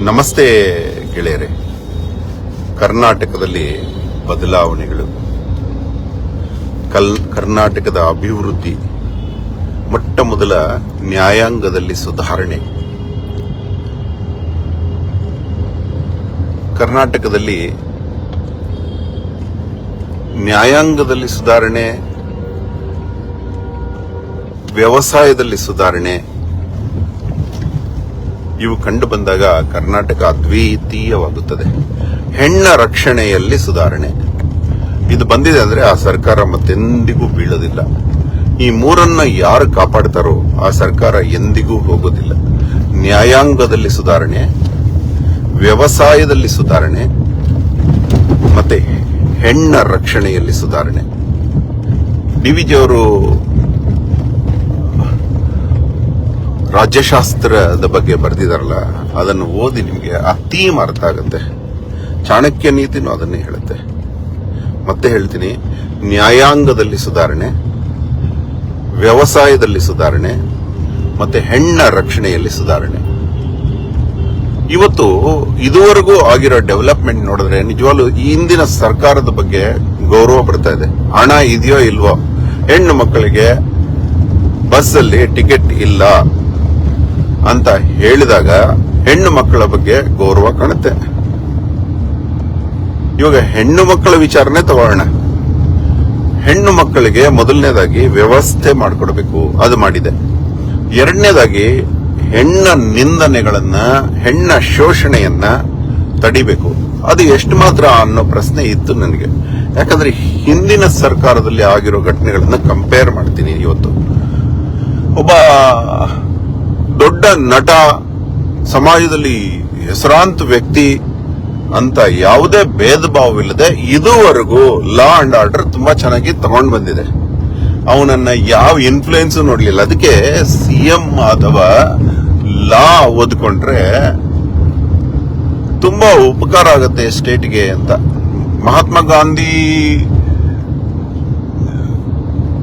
ನಮಸ್ತೆ ಗೆಳೆಯರೆ. ಕರ್ನಾಟಕದಲ್ಲಿ ಬದಲಾವಣೆಗಳು. ಕಲ್, ಕರ್ನಾಟಕದ ಅಭಿವೃದ್ಧಿ, ಮೊಟ್ಟ ಮೊದಲ ನ್ಯಾಯಾಂಗದಲ್ಲಿ ಸುಧಾರಣೆ. ಕರ್ನಾಟಕದಲ್ಲಿ ನ್ಯಾಯಾಂಗದಲ್ಲಿ ಸುಧಾರಣೆ, ವ್ಯವಸಾಯದಲ್ಲಿ ಸುಧಾರಣೆ. ಇವು ಕಂಡು ಬಂದಾಗ ಕರ್ನಾಟಕ ಅದ್ವಿತೀಯವಾಗುತ್ತದೆ. ಹೆಣ್ಣ ರಕ್ಷಣೆಯಲ್ಲಿ ಸುಧಾರಣೆ. ಇದು ಬಂದಿದೆ ಅಂದ್ರೆ ಆ ಸರ್ಕಾರ ಮತ್ತೆಂದಿಗೂ ಬೀಳೋದಿಲ್ಲ. ಈ ಮೂರನ್ನ ಯಾರು ಕಾಪಾಡ್ತಾರೋ ಆ ಸರ್ಕಾರ ಎಂದಿಗೂ ಹೋಗೋದಿಲ್ಲ. ನ್ಯಾಯಾಂಗದಲ್ಲಿ ಸುಧಾರಣೆ, ವ್ಯವಸಾಯದಲ್ಲಿ ಸುಧಾರಣೆ, ಮತ್ತೆ ಹೆಣ್ಣ ರಕ್ಷಣೆಯಲ್ಲಿ ಸುಧಾರಣೆ. ಡಿವಿಜಿಯವರು ರಾಜ್ಯಶಾಸ್ತ್ರದ ಬಗ್ಗೆ ಬರೆದಿದಾರಲ್ಲ, ಅದನ್ನು ಓದಿ ನಿಮಗೆ ಥೀಮ್ ಅರ್ಥ ಆಗುತ್ತೆ. ಚಾಣಕ್ಯ ನೀತಿನೂ ಅದನ್ನೇ ಹೇಳುತ್ತೆ. ಮತ್ತೆ ಹೇಳ್ತೀನಿ, ನ್ಯಾಯಾಂಗದಲ್ಲಿ ಸುಧಾರಣೆ, ವ್ಯವಸಾಯದಲ್ಲಿ ಸುಧಾರಣೆ, ಮತ್ತೆ ಹೆಣ್ಣ ರಕ್ಷಣೆಯಲ್ಲಿ ಸುಧಾರಣೆ. ಇವತ್ತು ಇದುವರೆಗೂ ಆಗಿರೋ ಡೆವಲಪ್ಮೆಂಟ್ ನೋಡಿದ್ರೆ ನಿಜವಾಗ್ಲೂ ಈ ಹಿಂದಿನ ಸರ್ಕಾರದ ಬಗ್ಗೆ ಗೌರವ ಬರ್ತಾ ಇದೆ. ಹಣ ಇದೆಯೋ ಇಲ್ವೋ, ಹೆಣ್ಣು ಮಕ್ಕಳಿಗೆ ಬಸ್ ಅಲ್ಲಿ ಟಿಕೆಟ್ ಇಲ್ಲ. ಅಂತ ಹೇಳಿದಾಗ ಹೆಣ್ಣು ಮಕ್ಕಳ ಬಗ್ಗೆ ಗೌರವ ಕಾಣುತ್ತೆ. ಇವಾಗ ಹೆಣ್ಣು ಮಕ್ಕಳ ವಿಚಾರನೆ ತಗೊಳ್ಳೋಣ. ಹೆಣ್ಣು ಮಕ್ಕಳಿಗೆ ಮೊದಲನೇದಾಗಿ ವ್ಯವಸ್ಥೆ ಮಾಡಿಕೊಡ್ಬೇಕು, ಅದು ಮಾಡಿದೆ. ಎರಡನೇದಾಗಿ ಹೆಣ್ಣ ನಿಂದನೆಗಳನ್ನ, ಹೆಣ್ಣ ಶೋಷಣೆಯನ್ನ ತಡಿಬೇಕು. ಅದು ಎಷ್ಟು ಮಾತ್ರ ಅನ್ನೋ ಪ್ರಶ್ನೆ ಇತ್ತು ನನಗೆ. ಯಾಕಂದ್ರೆ ಹಿಂದಿನ ಸರ್ಕಾರದಲ್ಲಿ ಆಗಿರೋ ಘಟನೆಗಳನ್ನ ಕಂಪೇರ್ ಮಾಡ್ತೀನಿ ಇವತ್ತು. ಒಬ್ಬ ದೊಡ್ಡ ನಟ ಸಮಾಜದಲ್ಲಿ ಹೆಸರಾಂತ ವ್ಯಕ್ತಿ ಅಂತ ಯಾವುದೇ ಭೇದ ಭಾವವಿಲ್ಲದೆ ಇದುವರೆಗೂ ಲಾ ಅಂಡ್ ಆರ್ಡರ್ ತುಂಬಾ ಚೆನ್ನಾಗಿ ತಗೊಂಡ್ ಬಂದಿದೆ. ಅವನನ್ನ ಯಾವ ಇನ್ಫ್ಲೂಯೆನ್ಸ್ ನೋಡ್ಲಿಲ್ಲ. ಅದಕ್ಕೆ ಸಿಎಂ ಅಥವಾ ಲಾ ಓದ್ಕೊಂಡ್ರೆ ತುಂಬಾ ಉಪಕಾರ ಆಗುತ್ತೆ ಸ್ಟೇಟ್ಗೆ ಅಂತ. ಮಹಾತ್ಮ ಗಾಂಧಿ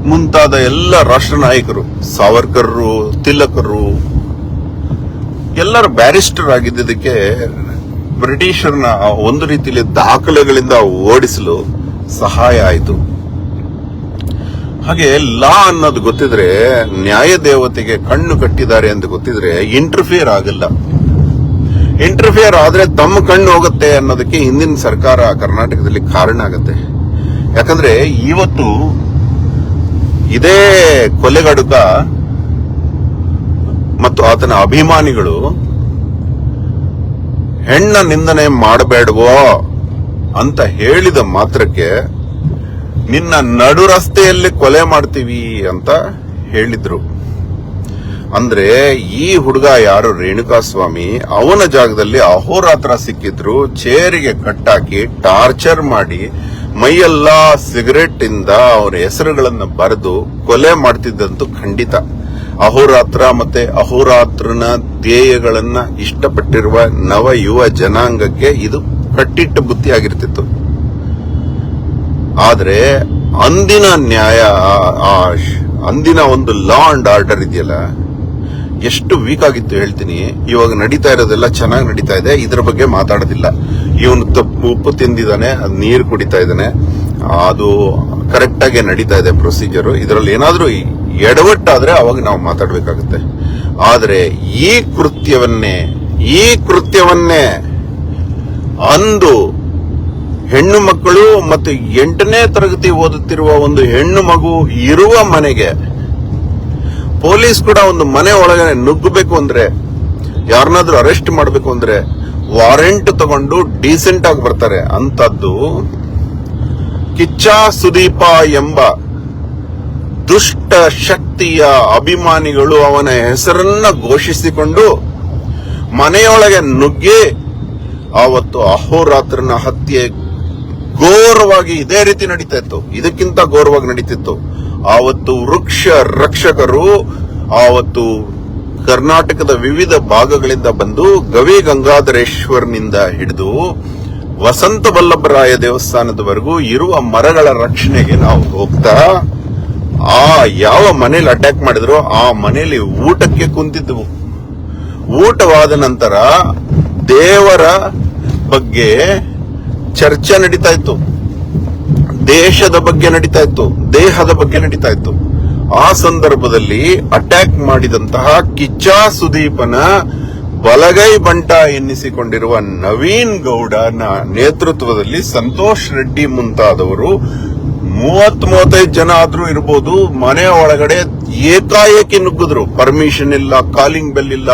ಮುಂತಾದ ಎಲ್ಲ ರಾಷ್ಟ್ರ ನಾಯಕರು, ಸಾವರ್ಕರ್ರು, ತಿಲಕರು ಎಲ್ಲರೂ ಬ್ಯಾರಿಸ್ಟರ್ ಆಗಿದ್ದಕ್ಕೆ ಬ್ರಿಟಿಷರ್ನ ಒಂದು ರೀತಿಯಲ್ಲಿ ದಾಖಲೆಗಳಿಂದ ಓಡಿಸಲು ಸಹಾಯ ಆಯಿತು. ಹಾಗೆ ಲಾ ಅನ್ನೋದು ಗೊತ್ತಿದ್ರೆ ನ್ಯಾಯ ದೇವತೆಗೆ ಕಣ್ಣು ಕಟ್ಟಿದ್ದಾರೆ ಅಂತ ಗೊತ್ತಿದ್ರೆ ಇಂಟರ್ಫಿಯರ್ ಆಗಲ್ಲ. ಇಂಟರ್ಫಿಯರ್ ಆದ್ರೆ ತಮ್ಮ ಕಣ್ಣು ಹೋಗುತ್ತೆ ಅನ್ನೋದಕ್ಕೆ ಹಿಂದಿನ ಸರ್ಕಾರ ಕರ್ನಾಟಕದಲ್ಲಿ ಕಾರಣ ಆಗುತ್ತೆ. ಯಾಕಂದ್ರೆ ಇವತ್ತು ಇದೇ ಕೊಲೆಗಡುಕ ಆತನ ಅಭಿಮಾನಿಗಳು, ಹೆಣ್ಣ ನಿಂದನೆ ಮಾಡಬೇಡವೋ ಅಂತ ಹೇಳಿದ ಮಾತ್ರಕ್ಕೆ ನಿನ್ನ ನಡು ರಸ್ತೆಯಲ್ಲಿ ಕೊಲೆ ಮಾಡ್ತೀವಿ ಅಂತ ಹೇಳಿದ್ರು. ಅಂದ್ರೆ ಈ ಹುಡುಗ ಯಾರು? ರೇಣುಕಾಸ್ವಾಮಿ. ಅವನ ಜಾಗದಲ್ಲಿ ಅಹೋರಾತ್ರ ಸಿಕ್ಕಿದ್ರು. ಚೇರಿಗೆ ಕಟ್ಟಾಕಿ, ಟಾರ್ಚರ್ ಮಾಡಿ, ಮೈಯೆಲ್ಲಾ ಸಿಗರೆಟ್ ಇಂದ ಅವರ ಹೆಸರುಗಳನ್ನು ಬರೆದು ಕೊಲೆ ಮಾಡ್ತಿದ್ದಂತೂ ಖಂಡಿತ. ಅಹೋರಾತ್ರ ಮತ್ತೆ ಅಹೋರಾತ್ರನ ಧ್ಯೇಯಗಳನ್ನ ಇಷ್ಟಪಟ್ಟಿರುವ ನವ ಯುವ ಜನಾಂಗಕ್ಕೆ ಇದು ಕಟ್ಟಿಟ್ಟ ಬುದ್ಧಿ ಆಗಿರ್ತಿತ್ತು. ಆದ್ರೆ ಅಂದಿನ ನ್ಯಾಯ ಅಂದಿನ ಒಂದು ಲಾ ಅಂಡ್ ಆರ್ಡರ್ ಇದೆಯಲ್ಲ, ಎಷ್ಟು ವೀಕ್ ಆಗಿತ್ತು ಹೇಳ್ತೀನಿ. ಇವಾಗ ನಡೀತಾ ಇರೋದೆಲ್ಲ ಚೆನ್ನಾಗಿ ನಡೀತಾ ಇದೆ, ಇದ್ರ ಬಗ್ಗೆ ಮಾತಾಡೋದಿಲ್ಲ. ಇವನು ತಪ್ಪು ಉಪ್ಪು ತಿಂದಿದ್ದಾನೆ, ಅದು ನೀರು ಕುಡಿತಾ ಇದ್ದಾನೆ. ಅದು ಕರೆಕ್ಟಾಗಿ ನಡೀತಾ ಇದೆ ಪ್ರೊಸೀಜರು ಇದರಲ್ಲಿ ಏನಾದರೂ ಎಡವಟ್ಟಾದರೆ ಅವಾಗ ನಾವು ಮಾತಾಡಬೇಕಾಗುತ್ತೆ. ಆದರೆ ಈ ಕೃತ್ಯವನ್ನೇ ಈ ಕೃತ್ಯವನ್ನೇ ಅಂದು ಹೆಣ್ಣು ಮಕ್ಕಳು ಮತ್ತು ಎಂಟನೇ ತರಗತಿ ಓದುತ್ತಿರುವ ಒಂದು ಹೆಣ್ಣು ಮಗು ಇರುವ ಮನೆಗೆ ಪೊಲೀಸ್ ಕೂಡ ಒಂದು ಮನೆ ಒಳಗಡೆ ನುಗ್ಗಬೇಕು ಅಂದ್ರೆ, ಯಾರನ್ನಾದ್ರೂ ಅರೆಸ್ಟ್ ಮಾಡಬೇಕು ಅಂದ್ರೆ ವಾರೆಂಟ್ ತಗೊಂಡು ಡೀಸೆಂಟ್ ಆಗಿ ಬರ್ತಾರೆ. ಅಂತದ್ದು ಕಿಚ್ಚ ಸುದೀಪ ಎಂಬ ದುಷ್ಟ ಶಕ್ತಿಯ ಅಭಿಮಾನಿಗಳು ಅವನ ಹೆಸರನ್ನ ಘೋಷಿಸಿಕೊಂಡು ಮನೆಯೊಳಗೆ ನುಗ್ಗಿ ಆವತ್ತು ಅಹೋರಾತ್ರನ ಹತ್ಯೆ ಘೋರವಾಗಿ ಇದೇ ರೀತಿ ನಡೀತಾ ಇತ್ತು ಇದಕ್ಕಿಂತ ಘೋರವಾಗಿ ನಡೀತಿತ್ತು. ಆವತ್ತು ವೃಕ್ಷ ರಕ್ಷಕರು, ಆವತ್ತು ಕರ್ನಾಟಕದ ವಿವಿಧ ಭಾಗಗಳಿಂದ ಬಂದು ಗವಿ ಗಂಗಾಧರೇಶ್ವರ್ನಿಂದ ಹಿಡಿದು ವಸಂತ ವಲ್ಲಭರಾಯ ದೇವಸ್ಥಾನದವರೆಗೂ ಇರುವ ಮರಗಳ ರಕ್ಷಣೆಗೆ ನಾವು ಹೋಗ್ತಾ, ಆ ಯಾವ ಮನೇಲಿ ಅಟ್ಯಾಕ್ ಮಾಡಿದ್ರು ಆ ಮನೆಯಲ್ಲಿ ಊಟಕ್ಕೆ ಕುಂತಿದ್ವು. ಊಟವಾದ ನಂತರ ದೇವರ ಬಗ್ಗೆ ಚರ್ಚೆ ನಡೀತಾ ಇತ್ತು. ದೇಶದ ಬಗ್ಗೆ ನಡೀತಾ ಇತ್ತು, ದೇಹದ ಬಗ್ಗೆ ನಡೀತಾ ಇತ್ತು. ಆ ಸಂದರ್ಭದಲ್ಲಿ ಅಟ್ಯಾಕ್ ಮಾಡಿದಂತಹ ಕಿಚ್ಚಾ ಸುದೀಪನ ಬಲಗೈ ಬಂಟ ಎನ್ನಿಸಿಕೊಂಡಿರುವ ನವೀನ್ ಗೌಡನ ನೇತೃತ್ವದಲ್ಲಿ ಸಂತೋಷ್ ರೆಡ್ಡಿ ಮುಂತಾದವರು ಮೂವತ್ ಮೂವತ್ತೈದು ಜನ ಆದ್ರೂ ಇರ್ಬೋದು, ಮನೆ ಒಳಗಡೆ ಏಕಾಏಕಿ ನುಗ್ಗಿದ್ರು. ಪರ್ಮಿಷನ್ ಇಲ್ಲ ಕಾಲಿಂಗ್ ಬೆಲ್ ಇಲ್ಲ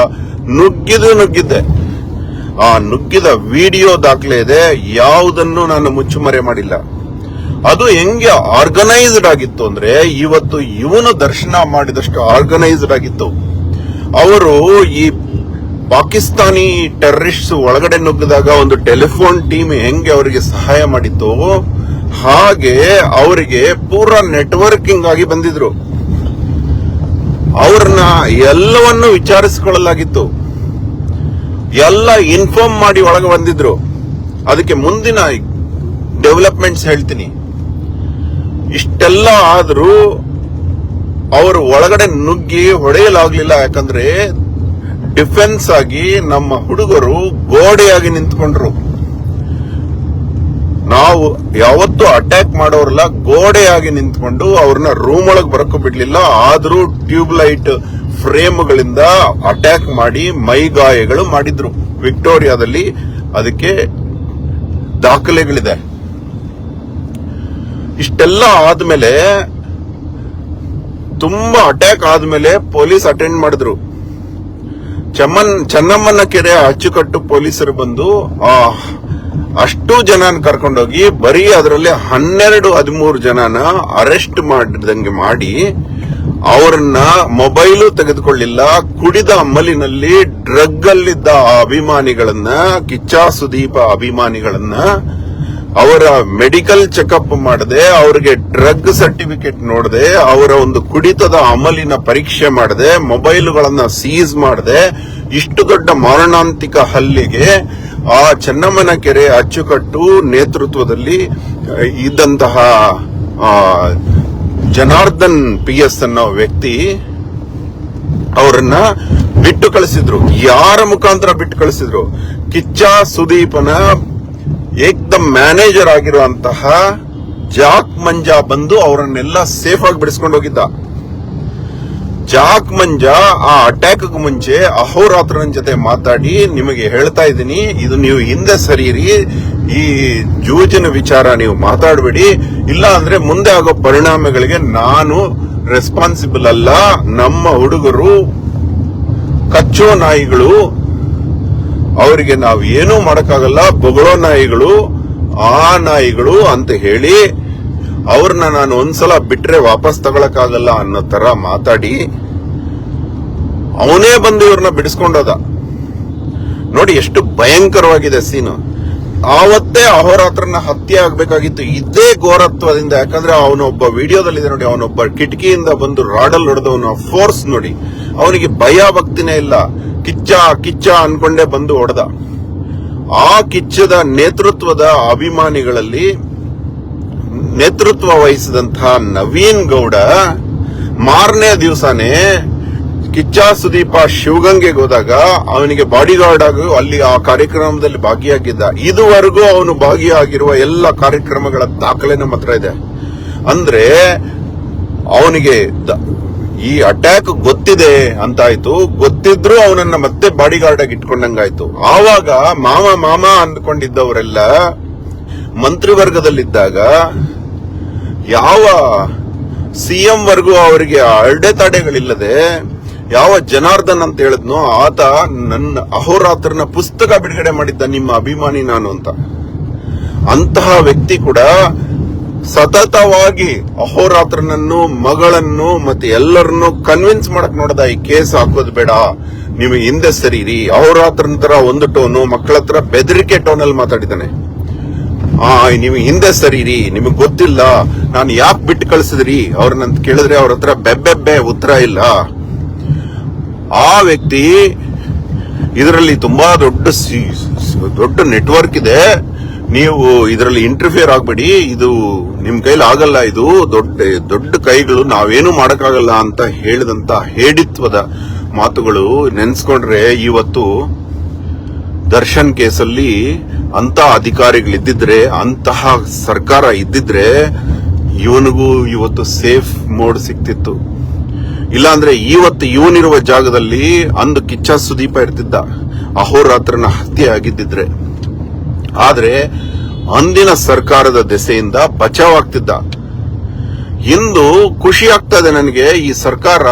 ನುಗ್ಗಿದು ನುಗ್ಗಿದ್ದೆ. ಆ ನುಗ್ಗಿದ ವಿಡಿಯೋ ದಾಖಲೆ ಇದೆ, ಯಾವುದನ್ನು ನಾನು ಮುಚ್ಚುಮರೆ ಮಾಡಿಲ್ಲ. ಅದು ಹೆಂಗೆ ಆರ್ಗನೈಸ್ಡ್ ಆಗಿತ್ತು ಅಂದ್ರೆ, ಇವತ್ತು ಇವನು ದರ್ಶನ ಮಾಡಿದಷ್ಟು ಆರ್ಗನೈಸ್ಡ್ ಆಗಿತ್ತು. ಅವರು ಈ ಪಾಕಿಸ್ತಾನಿ ಟೆರರಿಸ್ಟ್ ಒಳಗಡೆ ನುಗ್ಗಿದಾಗ ಒಂದು ಟೆಲಿಫೋನ್ ಟೀಮ್ ಹೆಂಗೆ ಅವರಿಗೆ ಸಹಾಯ ಮಾಡಿತ್ತು, ಹಾಗೆ ಅವರಿಗೆ ಪೂರ ನೆಟ್ವರ್ಕಿಂಗ್ ಆಗಿ ಬಂದಿದ್ರು. ಅವ್ರನ್ನ ಎಲ್ಲವನ್ನು ವಿಚಾರಿಸಿಕೊಳ್ಳಲಾಗಿತ್ತು. ಎಲ್ಲ ಇನ್ಫಾರ್ಮ್ ಮಾಡಿ ಒಳಗೆ ಬಂದಿದ್ರು. ಅದಕ್ಕೆ ಮುಂದಿನ ಡೆವಲಪ್ಮೆಂಟ್ಸ್ ಹೇಳ್ತೀನಿ. ಇಷ್ಟೆಲ್ಲ ಆದರೂ ಅವರು ಒಳಗಡೆ ನುಗ್ಗಿ ಹೊಡೆಯಲಾಗಲಿಲ್ಲ, ಯಾಕಂದ್ರೆ ಡಿಫೆನ್ಸ್ ಆಗಿ ನಮ್ಮ ಹುಡುಗರು ಗೋಡೆಯಾಗಿ ನಿಂತ್ಕೊಂಡ್ರು. ನಾವು ಯಾವತ್ತೂ ಅಟ್ಯಾಕ್ ಮಾಡೋರಲ್ಲ ಗೋಡೆಯಾಗಿ ನಿಂತ್ಕೊಂಡು ಅವ್ರನ್ನ ರೂಮ್ ಒಳಗೆ ಬರಕ್ಕೂ ಬಿಡ್ಲಿಲ್ಲ. ಆದ್ರೂ ಟ್ಯೂಬ್ ಲೈಟ್ ಫ್ರೇಮ್ಗಳಿಂದ ಅಟ್ಯಾಕ್ ಮಾಡಿ ಮೈಗಾಯಗಳು ಮಾಡಿದ್ರು. ವಿಕ್ಟೋರಿಯಾದಲ್ಲಿ ಅದಕ್ಕೆ ದಾಖಲೆಗಳಿದೆ. ಇಷ್ಟೆಲ್ಲ ಆದ್ಮೇಲೆ ತುಂಬಾ ಅಟ್ಯಾಕ್ ಆದ್ಮೇಲೆ ಪೊಲೀಸ್ ಅಟೆಂಡ್ ಮಾಡಿದ್ರು. ಚಮ್ಮನ್ ಚನ್ನಮ್ಮನ ಕೆರೆ ಅಚ್ಚುಕಟ್ಟು ಪೊಲೀಸರು ಬಂದು, ಆ, ಅಷ್ಟು ಜನನ ಕರ್ಕೊಂಡೋಗಿ ಬರೀ ಅದರಲ್ಲಿ ಹನ್ನೆರಡು, ಹದಿಮೂರು ಜನನ ಅರೆಸ್ಟ್ ಮಾಡಿದಂಗೆ ಮಾಡಿ ಅವರನ್ನ ಮೊಬೈಲು ತೆಗೆದುಕೊಳ್ಳಿಲ್ಲ, ಕುಡಿದ ಅಮ್ಮಲಿನಲ್ಲಿ ಡ್ರಗ್ ಅಲ್ಲಿದ್ದ ಅಭಿಮಾನಿಗಳನ್ನ, ಕಿಚ್ಚಾ ಸುದೀಪ ಅಭಿಮಾನಿಗಳನ್ನ ಅವರ ಮೆಡಿಕಲ್ ಚೆಕಪ್ ಮಾಡದೆ, ಅವರಿಗೆ ಡ್ರಗ್ ಸರ್ಟಿಫಿಕೇಟ್ ನೋಡದೆ, ಅವರ ಒಂದು ಕುಡಿತದ ಅಮಲಿನ ಪರೀಕ್ಷೆ ಮಾಡದೆ, ಮೊಬೈಲ್ಗಳನ್ನ ಸೀಸ್ ಮಾಡದೆ, ಇಷ್ಟು ದೊಡ್ಡ ಮಾರಣಾಂತಿಕ ಹಲ್ಲಿಗೆ ಆ ಚೆನ್ನಮ್ಮನ ಕೆರೆ ಅಚ್ಚುಕಟ್ಟು ನೇತೃತ್ವದಲ್ಲಿ ಇದ್ದಂತಹ ಜನಾರ್ದನ್ ಪಿ ಎಸ್ ಅನ್ನೋ ವ್ಯಕ್ತಿ ಅವರನ್ನ ಬಿಟ್ಟು ಕಳಿಸಿದ್ರು. ಯಾರ ಮುಖಾಂತರ ಬಿಟ್ಟು ಕಳಿಸಿದ್ರು? ಕಿಚ್ಚ ಸುದೀಪನ ಏಕ್ದಮ್ ಮ್ಯಾನೇಜರ್ ಆಗಿರುವಂತಹ ಜಾಕ್ ಮಂಜಾ ಬಂದು ಅವರನ್ನೆಲ್ಲ ಸೇಫ್ ಆಗಿ ಬಿಡಿಸ್ಕೊಂಡು ಹೋಗಿದ್ದ. ಜಾಕ್ ಮಂಜಾ ಆ ಅಟ್ಯಾಕ್ ಮುಂಚೆ ಅಹೋರಾತ್ರನ ಜೊತೆ ಮಾತಾಡಿ ನಿಮಗೆ ಹೇಳ್ತಾ ಇದ್ದೀನಿ, ಇದು ನೀವು ಹಿಂದೆ ಸರಿಯಿರಿ, ಈ ಜೂಜಿನ ವಿಚಾರ ನೀವು ಮಾತಾಡಬೇಡಿ ಇಲ್ಲ ಅಂದ್ರೆ ಮುಂದೆ ಆಗೋ ಪರಿಣಾಮಗಳಿಗೆ ನಾನು ರೆಸ್ಪಾನ್ಸಿಬಲ್ ಅಲ್ಲ, ನಮ್ಮ ಹುಡುಗರು, ಕಚ್ಚೋ ನಾಯಿಗಳು ಅವರಿಗೆ ನಾವು ಏನೂ ಮಾಡಕ್ಕಾಗಲ್ಲ, ಬೊಗಳೋ ನಾಯಿಗಳು, ಆ ನಾಯಿಗಳು ಅಂತ ಹೇಳಿ ಅವ್ರನ್ನ ನಾನು ಒಂದ್ಸಲ ಬಿಟ್ರೆ ವಾಪಸ್ ತಗೊಳಕ್ಕಾಗಲ್ಲ ಅನ್ನೋ ತರ ಮಾತಾಡಿ, ಅವನೇ ಬಂದು ಇವ್ರನ್ನ ಬಿಡಿಸ್ಕೊಂಡೋದ. ನೋಡಿ ಎಷ್ಟು ಭಯಂಕರವಾಗಿದೆ ಸೀನು. ಆವತ್ತೇ ಅಹೋರಾತ್ರನ ಹತ್ಯೆ ಆಗ್ಬೇಕಾಗಿತ್ತು. ಇದೇ ಘೋರತ್ವದಿಂದ, ಯಾಕಂದ್ರೆ ಅವನೊಬ್ಬ ವಿಡಿಯೋದಲ್ಲಿದೆ ನೋಡಿ, ಅವನೊಬ್ಬ ಕಿಟಕಿಯಿಂದ ಬಂದು ರಾಡಲ್ ಹೊಡೆದವನ ಫೋರ್ಸ್ ನೋಡಿ. ಅವನಿಗೆ ಭಯ ಭಕ್ತಿನೇ ಇಲ್ಲ. ಕಿಚ್ಚ ಕಿಚ್ಚ ಅನ್ಕೊಂಡೆ ಬಂದು ಹೊಡೆದ. ಆ ಕಿಚ್ಚದ ನೇತೃತ್ವದ ಅಭಿಮಾನಿಗಳಲ್ಲಿ ನೇತೃತ್ವ ವಹಿಸಿದಂತಹ ನವೀನ್ ಗೌಡ ಮಾರನೇ ದಿವಸನೇ ಕಿಚ್ಚ ಸುದೀಪ ಶಿವಗಂಗೆಗೆ ಹೋದಾಗ ಅವನಿಗೆ ಬಾಡಿಗಾರ್ಡ್ ಆಗಿ ಅಲ್ಲಿ ಆ ಕಾರ್ಯಕ್ರಮದಲ್ಲಿ ಭಾಗಿಯಾಗಿದ್ದ. ಇದುವರೆಗೂ ಅವನು ಭಾಗಿಯಾಗಿರುವ ಎಲ್ಲ ಕಾರ್ಯಕ್ರಮಗಳ ದಾಖಲೆ ನಮ್ಮ ಹತ್ರ ಇದೆ. ಅಂದ್ರೆ ಅವನಿಗೆ ಈ ಅಟ್ಯಾಕ್ ಗೊತ್ತಿದೆ ಅಂತಾಯ್ತು. ಗೊತ್ತಿದ್ರು ಅವನನ್ನ ಮತ್ತೆ ಬಾಡಿಗಾರ್ಡ್ ಆಗಿ ಇಟ್ಕೊಂಡಂಗಾಯ್ತು. ಆವಾಗ ಮಾಮ ಮಾಮ ಅಂದ್ಕೊಂಡಿದ್ದವರೆಲ್ಲ ಮಂತ್ರಿವರ್ಗದಲ್ಲಿದ್ದಾಗ ಯಾವ ಸಿಎಂ ವರ್ಗೂ ಅವರಿಗೆ ಅಡೆತಡೆಗಳಿಲ್ಲದೆ ಯಾವ ಜನಾರ್ದನ್ ಅಂತ ಹೇಳಿದ್ನೋ ಆತ ನನ್ನ ಅಹೋರಾತ್ರನ ಪುಸ್ತಕ ಬಿಡುಗಡೆ ಮಾಡಿದ್ದ ನಿಮ್ಮ ಅಭಿಮಾನಿ ನಾನು ಅಂತ. ಅಂತಹ ವ್ಯಕ್ತಿ ಕೂಡ ಸತತವಾಗಿ ಅಹೋರಾತ್ರನನ್ನು, ಮಗಳನ್ನು ಮತ್ತೆ ಎಲ್ಲರನ್ನು ಕನ್ವಿನ್ಸ್ ಮಾಡಕ್ ನೋಡದ ಈ ಕೇಸ್ ಹಾಕೋದು ಬೇಡ. ನಿಮಗೆ ಹಿಂದೆ ಸರಿರಿ. ಅಹೋರಾತ್ರನ ತರ ಒಂದು ಟೋನು, ಮಕ್ಕಳ ಹತ್ರ ಬೆದರಿಕೆ ಅಲ್ಲಿ ಮಾತಾಡಿದ್ದಾನೆ. ಆ, ನೀವು ಹಿಂದೆ ಸರಿರಿ. ನಿಮಗೆ ಗೊತ್ತಿಲ್ಲ. ನಾನು ಯಾಕೆ ಬಿಟ್ಟು ಕಳಿಸಿದ್ರಿ? ಅವ್ರನ್ನಂತ ಕೇಳಿದ್ರೆ ಅವ್ರ ಹತ್ರ ಬೆಬ್ಬೆಬ್ಬೆ ಉತ್ತರ ಇಲ್ಲ. ಆ ವ್ಯಕ್ತಿ ಇದರಲ್ಲಿ ತುಂಬಾ ದೊಡ್ಡ ದೊಡ್ಡ ನೆಟ್ವರ್ಕ್ ಇದೆ. ನೀವು ಇದರಲ್ಲಿ ಇಂಟರ್ಫಿಯರ್ ಆಗ್ಬೇಡಿ. ಇದು ನಿಮ್ ಕೈಲಿ ಆಗಲ್ಲ. ಇದು ದೊಡ್ಡ ದೊಡ್ಡ ಕೈಗಳು. ನಾವೇನು ಮಾಡಕ್ಕಾಗಲ್ಲ ಅಂತ ಹೇಳಿದಂತ ಹೇಡಿತ್ವದ ಮಾತುಗಳು ನೆನ್ಸ್ಕೊಂಡ್ರೆ ಇವತ್ತು ದರ್ಶನ್ ಕೇಸಲ್ಲಿ ಅಂತ ಅಧಿಕಾರಿಗಳಿದ್ದಿದ್ರೆ, ಅಂತಹ ಸರ್ಕಾರ ಇದ್ದಿದ್ರೆ ಇವನಿಗೂ ಇವತ್ತು ಸೇಫ್ ಮೋಡ್ ಸಿಕ್ತಿತ್ತು. ಇಲ್ಲಾಂದ್ರೆ ಇವತ್ತು ಇವನಿರುವ ಜಾಗದಲ್ಲಿ ಅಂದು ಕಿಚ್ಚ ಸುದೀಪ ಇರ್ತಿದ್ದ. ಅಹೋರಾತ್ರನ ಹತ್ಯೆ ಆಗಿದ್ದಿದ್ರೆ. ಆದ್ರೆ ಅಂದಿನ ಸರ್ಕಾರದ ದೆಸೆಯಿಂದ ಬಚಾವ್ ಆಗ್ತಿದ್ದ ಇಂದು ಖುಷಿ ಆಗ್ತದೆ ನನಗೆ, ಈ ಸರ್ಕಾರ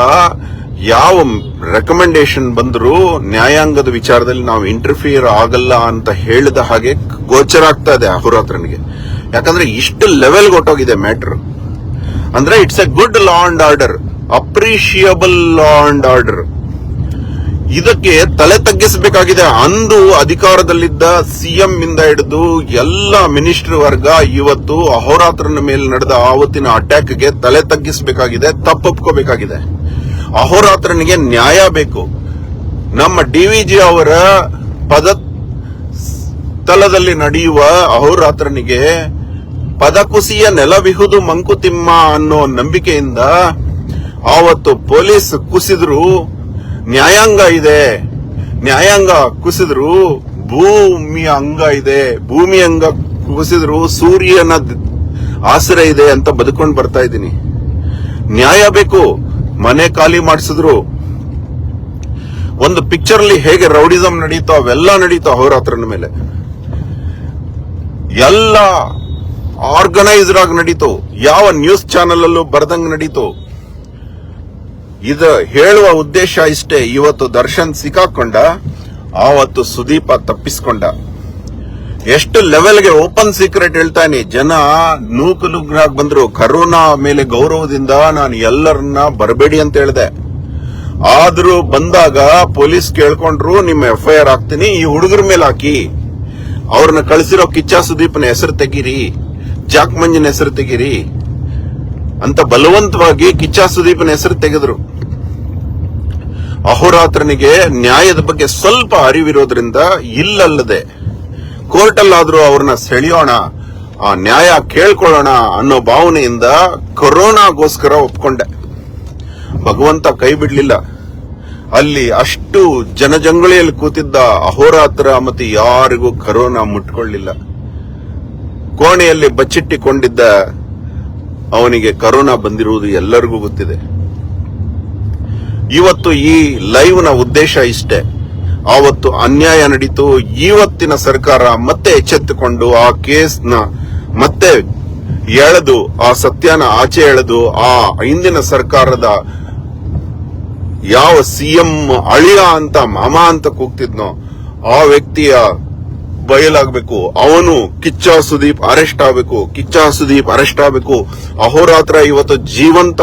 ಯಾವ ರೆಕಮೆಂಡೇಶನ್ ಬಂದರೂ ನ್ಯಾಯಾಂಗದ ವಿಚಾರದಲ್ಲಿ ನಾವು ಇಂಟರ್ಫಿಯರ್ ಆಗಲ್ಲ ಅಂತ ಹೇಳಿದ ಹಾಗೆ ಗೋಚರ ಆಗ್ತಾ ಇದೆ ಅಹೋರಾತ್ರನಿಗೆ ಯಾಕಂದ್ರೆ ಇಷ್ಟು ಲೆವೆಲ್ ಹೊಟ್ಟೋಗಿದೆ ಮ್ಯಾಟರ್ ಅಂದ್ರೆ it's a good law and order appreciable law and order ಇದಕ್ಕೆ ತಲೆ ತಗ್ಗಿಸಬೇಕಾಗಿದೆ ಅಂದು ಅಧಿಕಾರದಲ್ಲಿದ್ದ ಸಿಎಂ ಇಂದ ಹಿಡಿದು ಎಲ್ಲ ಮಿನಿಸ್ಟರ್ ವರ್ಗ ಇವತ್ತು ಅಹೋರಾತ್ರನ ಮೇಲೆ ನಡೆದ ಆವತ್ತಿನ ಅಟ್ಯಾಕ್ಗೆ ತಲೆ ತಗ್ಗಿಸಬೇಕಾಗಿದೆ, ತಪ್ಪೊಪ್ಕೋಬೇಕಾಗಿದೆ. ಅಹೋರಾತ್ರನಿಗೆ ನ್ಯಾಯ ಬೇಕು. ನಮ್ಮ ಡಿವಿಜಿ ಅವರ ಪದ ಸ್ಥಳದಲ್ಲಿ ನಡೆಯುವ ಅಹೋರಾತ್ರನಿಗೆ ಪದಕುಸಿಯ ನೆಲವಿಹುದು ಮಂಕುತಿಮ್ಮ ಅನ್ನೋ ನಂಬಿಕೆಯಿಂದ ಆವತ್ತು ಪೊಲೀಸ್ ಕುಸಿದ್ರು ನ್ಯಾಯಾಂಗ ಇದೆ. ನ್ಯಾಯಾಂಗ ಕುಸಿದ್ರು ಭೂಮಿಯ ಅಂಗ ಇದೆ. ಭೂಮಿ ಅಂಗ ಕುಸಿದ್ರು ಸೂರ್ಯನ ಆಸರೆ ಇದೆ ಅಂತ ಬದುಕೊಂಡು ಬರ್ತಾ ಇದ್ದೀನಿ. ನ್ಯಾಯ ಬೇಕು. ಮನೆ ಖಾಲಿ ಮಾಡಿಸಿದ್ರು. ಒಂದು ಪಿಕ್ಚರ್ ಅಲ್ಲಿ ಹೇಗೆ ರೌಡಿಸಂ ನಡೀತೋ ಅವೆಲ್ಲ ನಡೀತೋ ಅಹೋರಾತ್ರನ ಮೇಲೆ. ಎಲ್ಲ ಆರ್ಗನೈಸ್ಡ್ ಆಗಿ ನಡೀತು. ಯಾವ ನ್ಯೂಸ್ ಚಾನೆಲ್ ಅಲ್ಲೂ ಬರ್ದಂಗ್ ನಡೀತು. ಇದು ಹೇಳುವ ಉದ್ದೇಶ ಇಷ್ಟೇ. ಇವತ್ತು ದರ್ಶನ್ ಸಿಕ್ಕಾಕೊಂಡ, ಆವತ್ತು ಸುದೀಪ ತಪ್ಪಿಸ್ಕೊಂಡ. ಎಷ್ಟು ಲೆವೆಲ್ಗೆ ಓಪನ್ ಸೀಕ್ರೆಟ್ ಹೇಳ್ತಾನೆ, ಜನ ನೂಕು ಬಂದ್ರು. ಕರೋನಾ ಮೇಲೆ ಗೌರವದಿಂದ ನಾನು ಎಲ್ಲರನ್ನ ಬರಬೇಡಿ ಅಂತ ಹೇಳಿದೆ. ಆದ್ರೂ ಬಂದಾಗ ಪೊಲೀಸ್ ಕೇಳ್ಕೊಂಡ್ರು, ನಿಮ್ಮ ಎಫ್ಐಆರ್ ಹಾಕ್ತೀನಿ, ಈ ಹುಡುಗರ ಮೇಲೆ ಹಾಕಿ. ಅವ್ರನ್ನ ಕಳಿಸಿರೋ ಕಿಚ್ಚ ಸುದೀಪನ ಹೆಸರು ತೆಗೀರಿ ಜಾಕ್ ಮಂಜಿನ ಹೆಸರು ತೆಗೀರಿ ಅಂತ ಬಲವಂತವಾಗಿ ಕಿಚ್ಚ ಸುದೀಪನ ಹೆಸರು ತೆಗೆದ್ರು. ಅಹೋರಾತ್ರನಿಗೆ ನ್ಯಾಯದ ಬಗ್ಗೆ ಸ್ವಲ್ಪ ಅರಿವಿರೋದ್ರಿಂದ ಇಲ್ಲಲ್ಲದೆ ಕೋರ್ಟಲ್ಲಾದ್ರೂ ಅವ್ರನ್ನ ಸೆಳೆಯೋಣ, ಆ ನ್ಯಾಯ ಕೇಳ್ಕೊಳ್ಳೋಣ ಅನ್ನೋ ಭಾವನೆಯಿಂದ ಕೊರೋನಾಗೋಸ್ಕರ ಒಪ್ಕೊಂಡೆ. ಭಗವಂತ ಕೈ ಬಿಡ್ಲಿಲ್ಲ. ಅಲ್ಲಿ ಅಷ್ಟು ಜನಜಂಗುಳಿಯಲ್ಲಿ ಕೂತಿದ್ದ ಅಹೋರಾತ್ರ ಮತ್ತೆ ಯಾರಿಗೂ ಕರೋನಾ ಮುಟ್ಕೊಳ್ಳಿಲ್ಲ. ಕೋಣೆಯಲ್ಲಿ ಬಚ್ಚಿಟ್ಟಿಕೊಂಡಿದ್ದ ಅವನಿಗೆ ಕರೋನಾ ಬಂದಿರುವುದು ಎಲ್ಲರಿಗೂ ಗೊತ್ತಿದೆ. ಇವತ್ತು ಈ ಲೈವ್ನ ಉದ್ದೇಶ ಇಷ್ಟೇ. ಆವತ್ತು ಅನ್ಯಾಯ ನಡೀತು. ಇವತ್ತಿನ ಸರ್ಕಾರ ಮತ್ತೆ ಎಚ್ಚೆತ್ತುಕೊಂಡು ಆ ಕೇಸ್ನ ಮತ್ತೆ ಎಳೆದು, ಆ ಸತ್ಯನ ಆಚೆ ಎಳೆದು, ಆ ಹಿಂದಿನ ಸರ್ಕಾರದ ಯಾವ ಸಿಎಂ ಅಳಿಯ ಅಂತ ಮಾಮ ಅಂತ ಕೂಗ್ತಿದ್ನೋ, ಆ ವ್ಯಕ್ತಿಯ ಬಯಲಾಗಬೇಕು. ಅವನು ಕಿಚ್ಚ ಸುದೀಪ್ ಅರೆಸ್ಟ್ ಆಗಬೇಕು. ಕಿಚ್ಚ ಸುದೀಪ್ ಅರೆಸ್ಟ್ ಆಗಬೇಕು. ಅಹೋರಾತ್ರ ಇವತ್ತು ಜೀವಂತ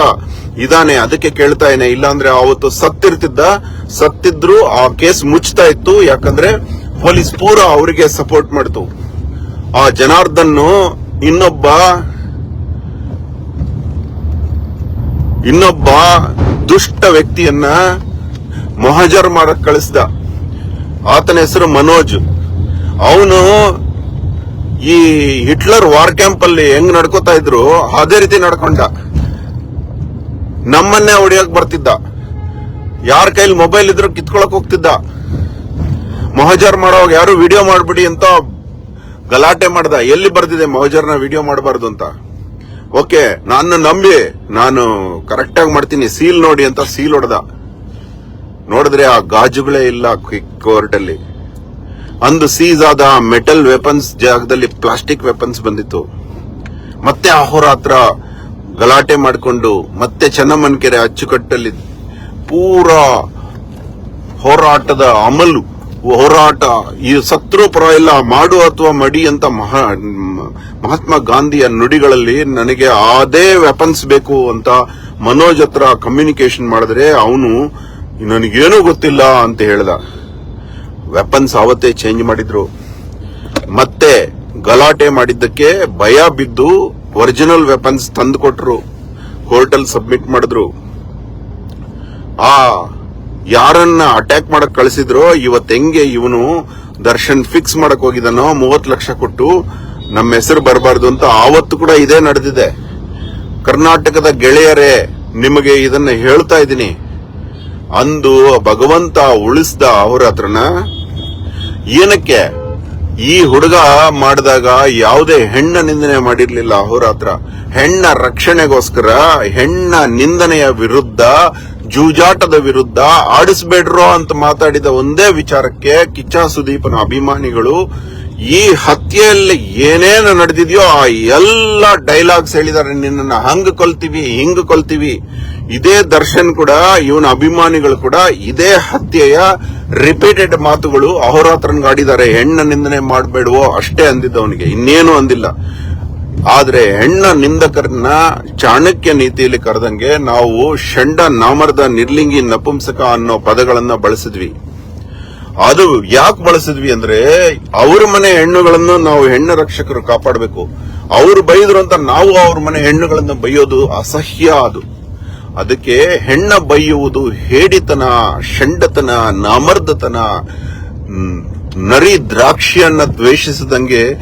ಇದಾನೆ ಅದಕ್ಕೆ ಕೇಳ್ತಾ ಇದ್ದೇನೆ ಇಲ್ಲಾಂದ್ರೆ ಅವತ್ತು ಸತ್ತಿರ್ತಿದ್ದ, ಸತ್ತಿದ್ರು, ಆ ಕೇಸ್ ಮುಚ್ತಾ ಇತ್ತು. ಯಾಕಂದ್ರೆ ಪೊಲೀಸ್ ಪೂರ ಅವರಿಗೆ ಸಪೋರ್ಟ್ ಮಾಡ್ತು. ಆ ಜನಾರ್ದನ್ ಇನ್ನೊಬ್ಬ ಇನ್ನೊಬ್ಬ ದುಷ್ಟ ವ್ಯಕ್ತಿಯನ್ನ ಮೊಹಜರ್ ಮಾಡಕ್ ಕಳಿಸ್ದ. ಆತನ ಹೆಸರು ಮನೋಜ್. ಅವನು ಈ ಹಿಟ್ಲರ್ ವಾರ್ ಕ್ಯಾಂಪ್ ಅಲ್ಲಿ ಹೆಂಗ್ ನಡ್ಕೋತಾ ಇದ್ರು, ಅದೇ ರೀತಿ ನಡ್ಕೊಂಡ. ನಮ್ಮನ್ನೇ ಹೊಡಿಯಕ್ ಬರ್ತಿದ್ದ. ಯಾರ ಕೈಲಿ ಮೊಬೈಲ್ ಇದ್ರು ಕಿತ್ಕೊಳಕ್ ಹೋಗ್ತಿದ್ದ. ಮೊಹಜರ್ ಮಾಡೋವಾಗ ಯಾರು ವಿಡಿಯೋ ಮಾಡ್ಬಿಡಿ ಅಂತ ಗಲಾಟೆ ಮಾಡ್ದ. ಎಲ್ಲಿ ಬರ್ದಿದೆ ಮೊಹಜರ್ನ ವಿಡಿಯೋ ಮಾಡಬಾರ್ದು ಅಂತ. ಓಕೆ, ನಾನು ನಂಬಿ, ನಾನು ಕರೆಕ್ಟ್ ಆಗಿ ಮಾಡ್ತೀನಿ. ಸೀಲ್ ನೋಡಿ ಅಂತ ಸೀಲ್ ಹೊಡೆದ. ನೋಡಿದ್ರೆ ಆ ಗಾಜುಗಳೇ ಇಲ್ಲ ಕೋರ್ಟ್ ಅಲ್ಲಿ. ಅಂದು ಸೀಸ್ ಆದ ಮೆಟಲ್ ವೆಪನ್ಸ್ ಜಾಗದಲ್ಲಿ ಪ್ಲಾಸ್ಟಿಕ್ ವೆಪನ್ಸ್ ಬಂದಿತ್ತು. ಮತ್ತೆ ಅಹೋರಾತ್ರ ಗಲಾಟೆ ಮಾಡಿಕೊಂಡು ಮತ್ತೆ ಚೆನ್ನಮ್ಮನಕೆರೆ ಅಚ್ಚುಕಟ್ಟಲ್ಲಿ ಪೂರ ಹೋರಾಟದ ಅಮಲು, ಹೋರಾಟ, ಈ ಸತ್ರು ಪರವಾಗಿಲ್ಲ, ಮಾಡು ಅಥವಾ ಮಡಿ ಅಂತ ಮಹಾ, ಮಹಾತ್ಮ ಗಾಂಧಿಯ ನುಡಿಗಳಲ್ಲಿ ನನಗೆ ಅದೇ ವೆಪನ್ಸ್ ಬೇಕು ಅಂತ ಮನೋಜ್ ಹತ್ರ ಕಮ್ಯುನಿಕೇಶನ್ ಮಾಡಿದ್ರೆ ಅವನು, ನನಗೇನೂ ಗೊತ್ತಿಲ್ಲ ಅಂತ ಹೇಳ್ದ. ವೆಪನ್ಸ್ ಆವತ್ತೇ ಚೇಂಜ್ ಮಾಡಿದ್ರು. ಮತ್ತೆ ಗಲಾಟೆ ಮಾಡಿದ್ದಕ್ಕೆ ಭಯ ಬಿದ್ದು ಒರಿಜಿನಲ್ ವೆಪನ್ಸ್ ತಂದು ಕೊಟ್ರು ಕೋರ್ಟಲ್ ಸಬ್ಮಿಟ್ ಮಾಡಿದ್ರು. ಆ, ಯಾರನ್ನ ಅಟ್ಯಾಕ್ ಮಾಡಕ್ ಕಳಿಸಿದ್ರೋ, ಇವತ್ ಹೆಂಗೆ ಇವನು ದರ್ಶನ್ ಫಿಕ್ಸ್ ಮಾಡಕ್ ಹೋಗಿದನೋ ಮೂವತ್ತು ಲಕ್ಷ ಕೊಟ್ಟು ನಮ್ಮ ಹೆಸರು ಬರಬಾರ್ದು ಅಂತ ಆವತ್ತು ಕೂಡ ಇದೇ ನಡೆದಿದೆ. ಕರ್ನಾಟಕದ ಗೆಳೆಯರೇ, ನಿಮಗೆ ಇದನ್ನ ಹೇಳ್ತಾ ಇದ್ದೀನಿ. ಅಂದು ಭಗವಂತ ಉಳಿಸ್ದ ಅವರ ಹತ್ರನ ಏನಕ್ಕೆ? ಈ ಹುಡುಗ ಮಾಡಿದಾಗ ಯಾವುದೇ ಹೆಣ್ಣ ನಿಂದನೆ ಮಾಡಿರ್ಲಿಲ್ಲ ಅಹೋರಾತ್ರ ಹೆಣ್ಣ ರಕ್ಷಣೆಗೋಸ್ಕರ, ಹೆಣ್ಣ ನಿಂದನೆಯ ವಿರುದ್ಧ, ಜೂಜಾಟದ ವಿರುದ್ಧ ಆಡಿಸ್ಬೇಡ್ರೋ ಅಂತ ಮಾತಾಡಿದ ಒಂದೇ ವಿಚಾರಕ್ಕೆ ಕಿಚ್ಚ ಸುದೀಪನ ಅಭಿಮಾನಿಗಳು, ಈ ಹತ್ಯೆಯಲ್ಲಿ ಏನೇನು ನಡೆದಿದೆಯೋ ಆ ಎಲ್ಲ ಡೈಲಾಗ್ಸ್ ಹೇಳಿದಾರೆ ನಿನ್ನನ್ನು ಹಂಗ ಕೊಲ್ತೀವಿ, ಹಿಂಗ ಕೊಲ್ತೀವಿ. ಇದೇ ದರ್ಶನ್ ಕೂಡ, ಇವನ ಅಭಿಮಾನಿಗಳು ಕೂಡ ಇದೇ ಹತ್ಯೆಯ ರಿಪೀಟೆಡ್ ಮಾತುಗಳು ಅಹೋರಾತ್ರನ್ಗಾಡಿದ್ದಾರೆ ಹೆಣ್ಣ ನಿಂದನೆ ಮಾಡಬೇಡವೋ ಅಷ್ಟೇ ಅಂದಿದ್ದ ಅವನಿಗೆ ಇನ್ನೇನು ಅಂದಿಲ್ಲ. ಆದ್ರೆ ಹೆಣ್ಣ ನಿಂದಕರನ್ನ ಚಾಣಕ್ಯ ನೀತಿಯಲ್ಲಿ ಕರೆದಂಗೆ ನಾವು ಷಂಡ ನಾಮರ್ದ ನಿರ್ಲಿಂಗಿ ನಪುಂಸಕ ಅನ್ನೋ ಪದಗಳನ್ನ ಬಳಸಿದ್ವಿ. ಅದು ಯಾಕೆ ಬಳಸಿದ್ವಿ ಅಂದ್ರೆ, ಅವ್ರ ಮನೆ ಹೆಣ್ಣುಗಳನ್ನು ನಾವು ಹೆಣ್ಣು ರಕ್ಷಕರು ಕಾಪಾಡಬೇಕು. ಅವ್ರು ಬೈದ್ರು ಅಂತ ನಾವು ಅವ್ರ ಮನೆ ಹೆಣ್ಣುಗಳನ್ನು ಬೈಯೋದು ಅಸಹ್ಯ ಅದು. ಅದಕ್ಕೆ ಹೆಣ್ಣ ಬೈಯುವುದು ಹೇಡಿತನ, ಷಂಡತನ, ನಾಮರ್ದತನ ನರಿ ದ್ರಾಕ್ಷಿಯನ್ನ ದ್ವೇಷಿಸದಂಗೆ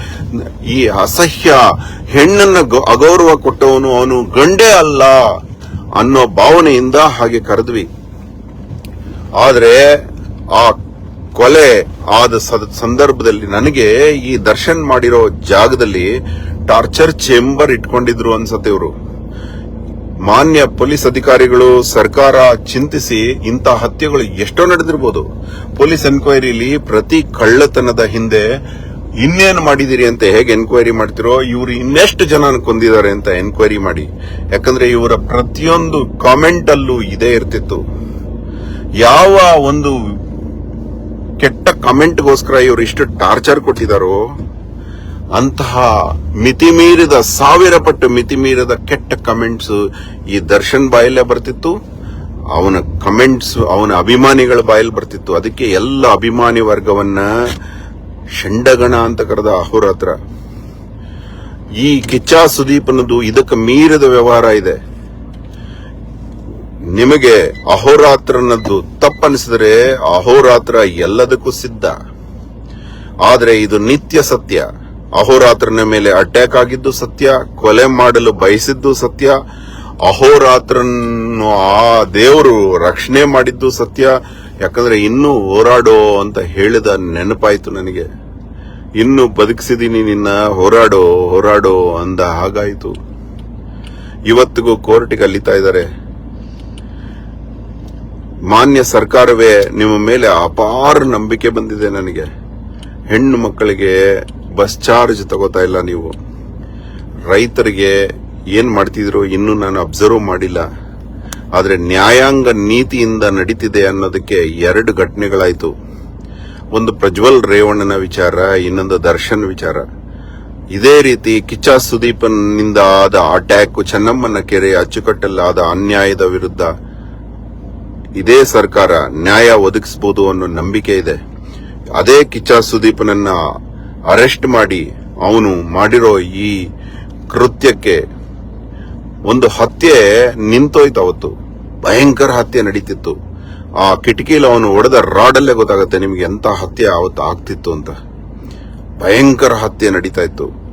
ಈ ಅಸಹ್ಯ ಹೆಣ್ಣನ್ನ ಅಗೌರವ ಕೊಟ್ಟವನು ಅವನು ಗಂಡೇ ಅಲ್ಲ ಅನ್ನೋ ಭಾವನೆಯಿಂದ ಹಾಗೆ ಕರೆದ್ವಿ. ಆದರೆ ಆ ಕೊಲೆ ಆದ ಸದ- ಸಂದರ್ಭದಲ್ಲಿ ನನಗೆ ಈ ದರ್ಶನ್ ಮಾಡಿರೋ ಜಾಗದಲ್ಲಿ ಟಾರ್ಚರ್ ಚೇಂಬರ್ ಇಟ್ಕೊಂಡಿದ್ರು ಅನ್ಸತ್ತೆ ಇವರು. ಮಾನ್ಯ ಪೊಲೀಸ್ ಅಧಿಕಾರಿಗಳು ಸರ್ಕಾರ ಚಿಂತಿಸಿ ಇಂಥ ಹತ್ಯೆಗಳು ಎಷ್ಟೋ ನಡೆದಿರಬಹುದು ಪೊಲೀಸ್ ಎನ್ಕ್ವೈರಿಲಿ ಪ್ರತಿ ಕಳ್ಳತನದ ಹಿಂದೆ ಇನ್ನೇನು ಮಾಡಿದಿರಿ ಅಂತ ಹೇಗೆ ಎನ್ಕ್ವೈರಿ ಮಾಡ್ತಿರೋ, ಇವರು ಇನ್ನೆಷ್ಟು ಜನ ಕೊಂದಿದ್ದಾರೆ ಅಂತ ಎನ್ಕ್ವೈರಿ ಮಾಡಿ. ಯಾಕಂದ್ರೆ ಇವರ ಪ್ರತಿಯೊಂದು ಕಾಮೆಂಟ್ ಅಲ್ಲೂ ಇದೇ ಇರ್ತಿತ್ತು. ಯಾವ ಒಂದು ಕೆಟ್ಟ ಕಮೆಂಟ್ಗೋಸ್ಕರ ಇವರು ಇಷ್ಟು ಟಾರ್ಚರ್ ಕೊಟ್ಟಿದಾರೋ ಅಂತಹ ಮಿತಿಮೀರಿದ ಸಾವಿರ ಪಟ್ಟು ಮಿತಿಮೀರಿದ ಕೆಟ್ಟ ಕಮೆಂಟ್ಸ್ ಈ ದರ್ಶನ್ ಬಾಯಲ್ಲೇ ಬರ್ತಿತ್ತು. ಅವನ ಕಮೆಂಟ್ಸ್ ಅವನ ಅಭಿಮಾನಿಗಳ ಬಾಯಲ್ಲಿ ಬರ್ತಿತ್ತು. ಅದಕ್ಕೆ ಎಲ್ಲ ಅಭಿಮಾನಿ ವರ್ಗವನ್ನ ಷಂಡಗಣ ಅಂತ ಕರೆದ ಅಹೋರಾತ್ರ ಈ ಕಿಚ್ಚಾ ಸುದೀಪನದು ಇದಕ್ಕೆ ಮೀರಿದ ವ್ಯವಹಾರ ಇದೆ. ನಿಮಗೆ ಅಹೋರಾತ್ರನದ್ದು ತಪ್ಪನಿಸಿದ್ರೆ ಅಹೋರಾತ್ರ ಎಲ್ಲದಕ್ಕೂ ಸಿದ್ಧ. ಆದರೆ ಇದು ನಿತ್ಯ ಸತ್ಯ. ಅಹೋರಾತ್ರನ ಮೇಲೆ ಅಟ್ಯಾಕ್ ಆಗಿದ್ದು ಸತ್ಯ, ಕೊಲೆ ಮಾಡಲು ಬಯಸಿದ್ದು ಸತ್ಯ ಅಹೋರಾತ್ರನ್ನು ಆ ದೇವರು ರಕ್ಷಣೆ ಮಾಡಿದ್ದು ಸತ್ಯ. ಯಾಕಂದ್ರೆ ಇನ್ನೂ ಹೋರಾಡೋ ಅಂತ ಹೇಳಿದ ನೆನಪಾಯ್ತು ನನಗೆ. ಇನ್ನು ಬದುಕಿಸಿದೀನಿ ನಿನ್ನ, ಹೋರಾಡೋ ಹೋರಾಡೋ ಅಂದ ಹಾಗಾಯಿತು. ಇವತ್ತಿಗೂ ಕೋರ್ಟಿಗೆ ಅಲ್ಲಿತಾ ಇದ್ದಾರೆ. ಮಾನ್ಯ ಸರ್ಕಾರವೇ ನಿಮ್ಮ ಮೇಲೆ ಅಪಾರ ನಂಬಿಕೆ ಬಂದಿದೆ ನನಗೆ. ಹೆಣ್ಣು ಮಕ್ಕಳಿಗೆ ಬಸ್ ಚಾರ್ಜ್ ತಗೋತಾ ಇಲ್ಲ ನೀವು. ರೈತರಿಗೆ ಏನ್ ಮಾಡ್ತಿದ್ರು ಇನ್ನೂ ನಾನು ಅಬ್ಸರ್ವ್ ಮಾಡಿಲ್ಲ. ಆದ್ರೆ ನ್ಯಾಯಾಂಗ ನೀತಿಯಿಂದ ನಡೀತಿದೆ ಅನ್ನೋದಕ್ಕೆ ಎರಡು ಘಟನೆಗಳಾಯ್ತು. ಒಂದು ಪ್ರಜ್ವಲ್ ರೇವಣ್ಣನ ವಿಚಾರ, ಇನ್ನೊಂದು ದರ್ಶನ್ ವಿಚಾರ. ಇದೇ ರೀತಿ ಕಿಚ್ಚ ಸುದೀಪನಿಂದ ಆದ ಅಟ್ಯಾಕ್ ಚೆನ್ನಮ್ಮನ ಕೆರೆ ಅಚ್ಚುಕಟ್ಟಲ್ಲಾದ ಅನ್ಯಾಯದ ವಿರುದ್ಧ ಇದೇ ಸರ್ಕಾರ ನ್ಯಾಯ ಒದಗಿಸಬಹುದು ಅನ್ನೋ ನಂಬಿಕೆ ಇದೆ. ಅದೇ ಕಿಚ್ಚ ಸುದೀಪನನ್ನ ಅರೆಸ್ಟ್ ಮಾಡಿ ಅವನು ಮಾಡಿರೋ ಈ ಕೃತ್ಯಕ್ಕೆ ಒಂದು ಹತ್ಯೆ ನಿಂತೋಯ್ತು ಅವತ್ತು. ಭಯಂಕರ ಹತ್ಯೆ ನಡೀತಿತ್ತು. ಆ ಕಿಟಕಿಲಿ ಅವನು ಹೊಡೆದ ರಾಡಲ್ಲೇ ಗೊತ್ತಾಗುತ್ತೆ ನಿಮಗೆ ಎಂತ ಹತ್ಯೆ ಅವತ್ತು ಆಗ್ತಿತ್ತು ಅಂತ. ಭಯಂಕರ ಹತ್ಯೆ ನಡೀತಾ ಇತ್ತು.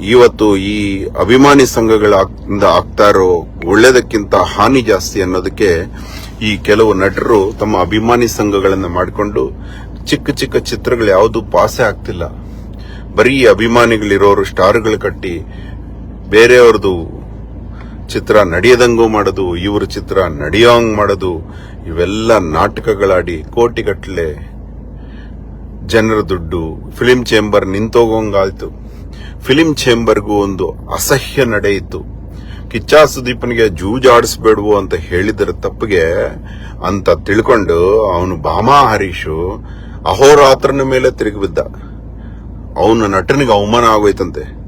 ಇವತ್ತು ಈ ಅಭಿಮಾನಿ ಸಂಘಗಳ ಆಗ್ತಾ ಇರೋ ಒಳ್ಳೇದಕ್ಕಿಂತ ಹಾನಿ ಜಾಸ್ತಿ ಅನ್ನೋದಕ್ಕೆ ಈ ಕೆಲವು ನಟರು ತಮ್ಮ ಅಭಿಮಾನಿ ಸಂಘಗಳನ್ನು ಮಾಡಿಕೊಂಡು ಚಿಕ್ಕ ಚಿಕ್ಕ ಚಿತ್ರಗಳು ಯಾವುದು ಪಾಸೆ ಆಗ್ತಿಲ್ಲ. ಬರೀ ಅಭಿಮಾನಿಗಳಿರೋರು ಸ್ಟಾರ್ಗಳು ಕಟ್ಟಿ ಬೇರೆಯವ್ರದ್ದು ಚಿತ್ರ ನಡೆಯದಂಗೂ ಮಾಡೋದು, ಇವ್ರ ಚಿತ್ರ ನಡೆಯೋಂಗ್ ಮಾಡೋದು, ಇವೆಲ್ಲ ನಾಟಕಗಳಾಡಿ ಕೋಟಿಗಟ್ಟಲೆ ಜನರ ದುಡ್ಡು ಫಿಲಿಂ ಚೇಂಬರ್ ನಿಂತೋಗಂಗಾಯ್ತು. ಫಿಲಿಂ ಚೇಂಬರ್ಗೂ ಒಂದು ಅಸಹ್ಯ ನಡೆಯಿತು ಕಿಚ್ಚಾ ಸುದೀಪನಿಗೆ ಜೂಜಾಡಿಸ್ಬೇಡ್ವು ಅಂತ ಹೇಳಿದ್ರ ತಪ್ಪಿಗೆ ಅಂತ ತಿಳ್ಕೊಂಡು ಅವನು ಭಾಮಾ ಹರೀಶು ಅಹೋರಾತ್ರನ ಮೇಲೆ ತಿರುಗಿಬಿದ್ದ ಅವನ ನಟನಿಗೆ ಅವಮಾನ ಆಗೋಯ್ತಂತೆ.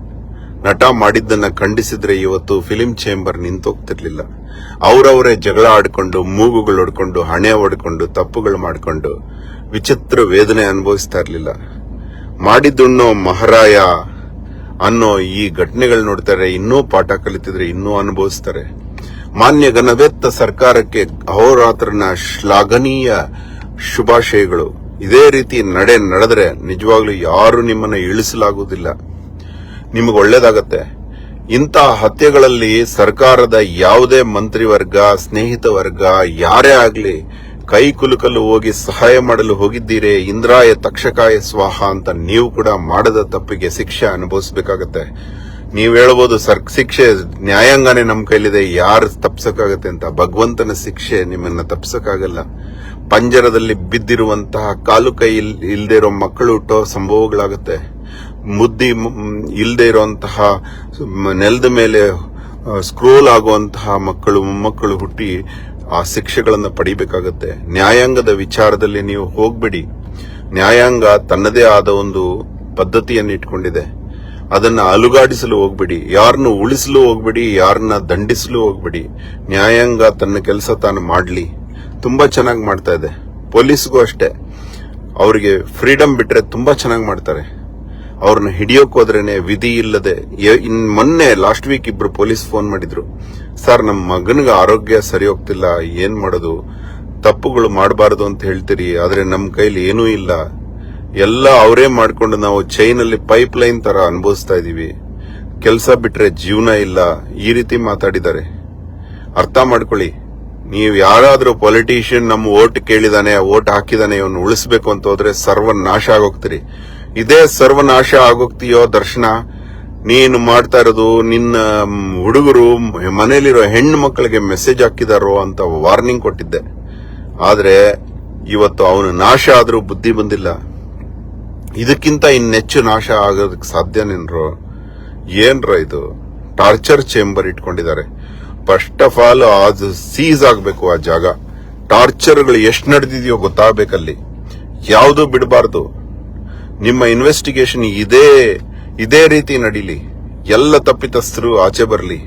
ನಟ ಮಾಡಿದ್ದನ್ನ ಖಂಡಿಸಿದ್ರೆ ಇವತ್ತು ಫಿಲಿಂ ಚೇಂಬರ್ ನಿಂತೋಗ್ತಿರ್ಲಿಲ್ಲ. ಅವರವರೇ ಜಗಳ ಆಡ್ಕೊಂಡು, ಮೂಗುಗಳು ಹೊಡ್ಕೊಂಡು, ಹಣೆ ಹೊಡ್ಕೊಂಡು, ತಪ್ಪುಗಳು ಮಾಡಿಕೊಂಡು ವಿಚಿತ್ರ ವೇದನೆ ಅನುಭವಿಸ್ತಾ ಇರಲಿಲ್ಲ. ಮಾಡಿದ್ದುಣ್ಣೋ ಮಹಾರಾಯ ಅನ್ನೋ ಈ ಘಟನೆಗಳು ನೋಡ್ತಾರೆ, ಇನ್ನೂ ಪಾಠ ಕಲಿತಿದ್ರೆ ಇನ್ನೂ ಅನುಭವಿಸ್ತಾರೆ. ಮಾನ್ಯ ಘನವೆತ್ತ ಸರ್ಕಾರಕ್ಕೆ ಅಹೋರಾತ್ರನ ಶ್ಲಾಘನೀಯ ಶುಭಾಶಯಗಳು. ಇದೇ ರೀತಿ ನಡೆ ನಡೆದ್ರೆ ನಿಜವಾಗ್ಲೂ ಯಾರು ನಿಮ್ಮನ್ನ ಇಳಿಸಲಾಗುವುದಿಲ್ಲ. ನಿಮಗೆ ಒಳ್ಳೇದಾಗತ್ತೆ. ಇಂಥ ಹತ್ಯೆಗಳಲ್ಲಿ ಸರ್ಕಾರದ ಯಾವುದೇ ಮಂತ್ರಿವರ್ಗ ಸ್ನೇಹಿತ ವರ್ಗ ಯಾರೇ ಆಗ್ಲಿ ಕೈ ಕುಲುಕಲು ಹೋಗಿ ಸಹಾಯ ಮಾಡಲು ಹೋಗಿದ್ದೀರಿ, ಇಂದ್ರಾಯ ತಕ್ಷಕಾಯ ಸ್ವಾಹ ಅಂತ ನೀವು ಕೂಡ ಮಾಡದ ತಪ್ಪಿಗೆ ಶಿಕ್ಷೆ ಅನುಭವಿಸಬೇಕಾಗತ್ತೆ. ನೀವು ಹೇಳ್ಬೋದು ಸರ್, ಶಿಕ್ಷೆ ನ್ಯಾಯಾಂಗನೇ ನಮ್ಮ ಕೈಲಿದೆ, ಯಾರು ತಪ್ಸಕ್ಕಾಗತ್ತೆ ಅಂತ. ಭಗವಂತನ ಶಿಕ್ಷೆ ನಿಮ್ಮನ್ನ ತಪ್ಸಕ್ಕಾಗಲ್ಲ. ಪಂಜರದಲ್ಲಿ ಬಿದ್ದಿರುವಂತಹ ಕಾಲು ಕೈ ಇಲ್ಲದೆ ಇರೋ ಮಕ್ಕಳು ಹುಟ್ಟೋ ಸಂಭವಗಳಾಗುತ್ತೆ. ಮುದ್ದಿ ಇಲ್ಲದೆ ಇರುವಂತಹ ನೆಲದ ಮೇಲೆ ಸ್ಕ್ರೋಲ್ ಆಗುವಂತಹ ಮಕ್ಕಳು, ಮೊಮ್ಮಕ್ಕಳು ಹುಟ್ಟಿ ಆ ಶಿಕ್ಷೆಗಳನ್ನು ಪಡಿಬೇಕಾಗತ್ತೆ. ನ್ಯಾಯಾಂಗದ ವಿಚಾರದಲ್ಲಿ ನೀವು ಹೋಗ್ಬೇಡಿ. ನ್ಯಾಯಾಂಗ ತನ್ನದೇ ಆದ ಒಂದು ಪದ್ಧತಿಯನ್ನು ಇಟ್ಕೊಂಡಿದೆ. ಅದನ್ನ ಅಲುಗಾಡಿಸಲು ಹೋಗ್ಬೇಡಿ. ಯಾರನ್ನು ಉಳಿಸಲು ಹೋಗ್ಬೇಡಿ ಯಾರನ್ನ ದಂಡಿಸಲು ಹೋಗ್ಬೇಡಿ. ನ್ಯಾಯಾಂಗ ತನ್ನ ಕೆಲಸ ತಾನು ಮಾಡ್ಲಿ. ತುಂಬಾ ಚೆನ್ನಾಗಿ ಮಾಡ್ತಾ ಇದೆ. ಪೊಲೀಸ್ಗೂ ಅಷ್ಟೇ. ಅವರಿಗೆ ಫ್ರೀಡಮ್ ಬಿಟ್ರೆ ತುಂಬಾ ಚೆನ್ನಾಗಿ ಮಾಡ್ತಾರೆ. ಅವ್ರನ್ನ ಹಿಡಿಯೋಕ್ ಹೋದ್ರೇನೆ ವಿಧಿ ಇಲ್ಲದೆ ಇನ್ ಮೊನ್ನೆ ಲಾಸ್ಟ್ ವೀಕ್ ಇಬ್ರು ಪೊಲೀಸ್ ಫೋನ್ ಮಾಡಿದ್ರು. ಸರ್ ನಮ್ಮ ಮಗನಿಗೆ ಆರೋಗ್ಯ ಸರಿ ಹೋಗ್ತಿಲ್ಲ, ಏನ್ ಮಾಡೋದು? ತಪ್ಪುಗಳು ಮಾಡಬಾರದು ಅಂತ ಹೇಳ್ತೀರಿ, ಆದ್ರೆ ನಮ್ಮ ಕೈಲಿ ಏನೂ ಇಲ್ಲ. ಎಲ್ಲ ಅವರೇ ಮಾಡ್ಕೊಂಡು ನಾವು ಚೈನಲ್ಲಿ ಪೈಪ್ ಲೈನ್ ತರ ಅನುಭವಿಸ್ತಾ ಇದೀವಿ. ಕೆಲಸ ಬಿಟ್ರೆ ಜೀವನ ಇಲ್ಲ, ಈ ರೀತಿ ಮಾತಾಡಿದ್ದಾರೆ. ಅರ್ಥ ಮಾಡ್ಕೊಳ್ಳಿ. ನೀವು ಯಾರಾದರೂ ಪೊಲಿಟಿಷಿಯನ್ ನಮ್ಮ ಓಟ್ ಕೇಳಿದಾನೆ, ಓಟ್ ಹಾಕಿದಾನೆ, ಇವನು ಉಳಿಸ್ಬೇಕು ಅಂತ ಹೋದ್ರೆ ಸರ್ವನಾಶ ಆಗೋಗ್ತೀರಿ. ಇದೇ ಸರ್ವನಾಶ ಆಗೋಗ್ತೀಯೋ ದರ್ಶನ? ನೀನು ಮಾಡ್ತಾ ಇರೋದು ನಿನ್ನ ಹುಡುಗರು ಮನೆಯಲ್ಲಿರೋ ಹೆಣ್ಣು ಮಕ್ಕಳಿಗೆ ಮೆಸೇಜ್ ಹಾಕಿದಾರೋ ಅಂತ ವಾರ್ನಿಂಗ್ ಕೊಟ್ಟಿದ್ದೆ. ಆದ್ರೆ ಇವತ್ತು ಅವನು ನಾಶ ಆದರೂ ಬುದ್ಧಿ ಬಂದಿಲ್ಲ. ಇದಕ್ಕಿಂತ ಇನ್ನೆಚ್ಚು ನಾಶ ಆಗೋದಕ್ಕೆ ಸಾಧ್ಯನೇನ್ರೋ? ಏನ್ರ ಇದು? ಟಾರ್ಚರ್ ಚೇಂಬರ್ ಇಟ್ಕೊಂಡಿದ್ದಾರೆ. ಫಸ್ಟ್ ಆಫ್ ಆಲ್ ಅದು ಸೀಸ್ ಆಗಬೇಕು ಆ ಜಾಗ. ಟಾರ್ಚರ್ಗಳು ಎಷ್ಟು ನಡೆದಿದೆಯೋ ಗೊತ್ತಾಗಬೇಕಲ್ಲಿ. ಯಾವುದು ಬಿಡಬಾರ್ದು. ನಿಮ್ಮ ಇನ್ವೆಸ್ಟಿಗೇಷನ್ ಇದೇ ಇದೇ ರೀತಿ ನಡೀಲಿ. ಎಲ್ಲ ತಪ್ಪಿತಸ್ಥರು ಆಚೆ ಬರಲಿ.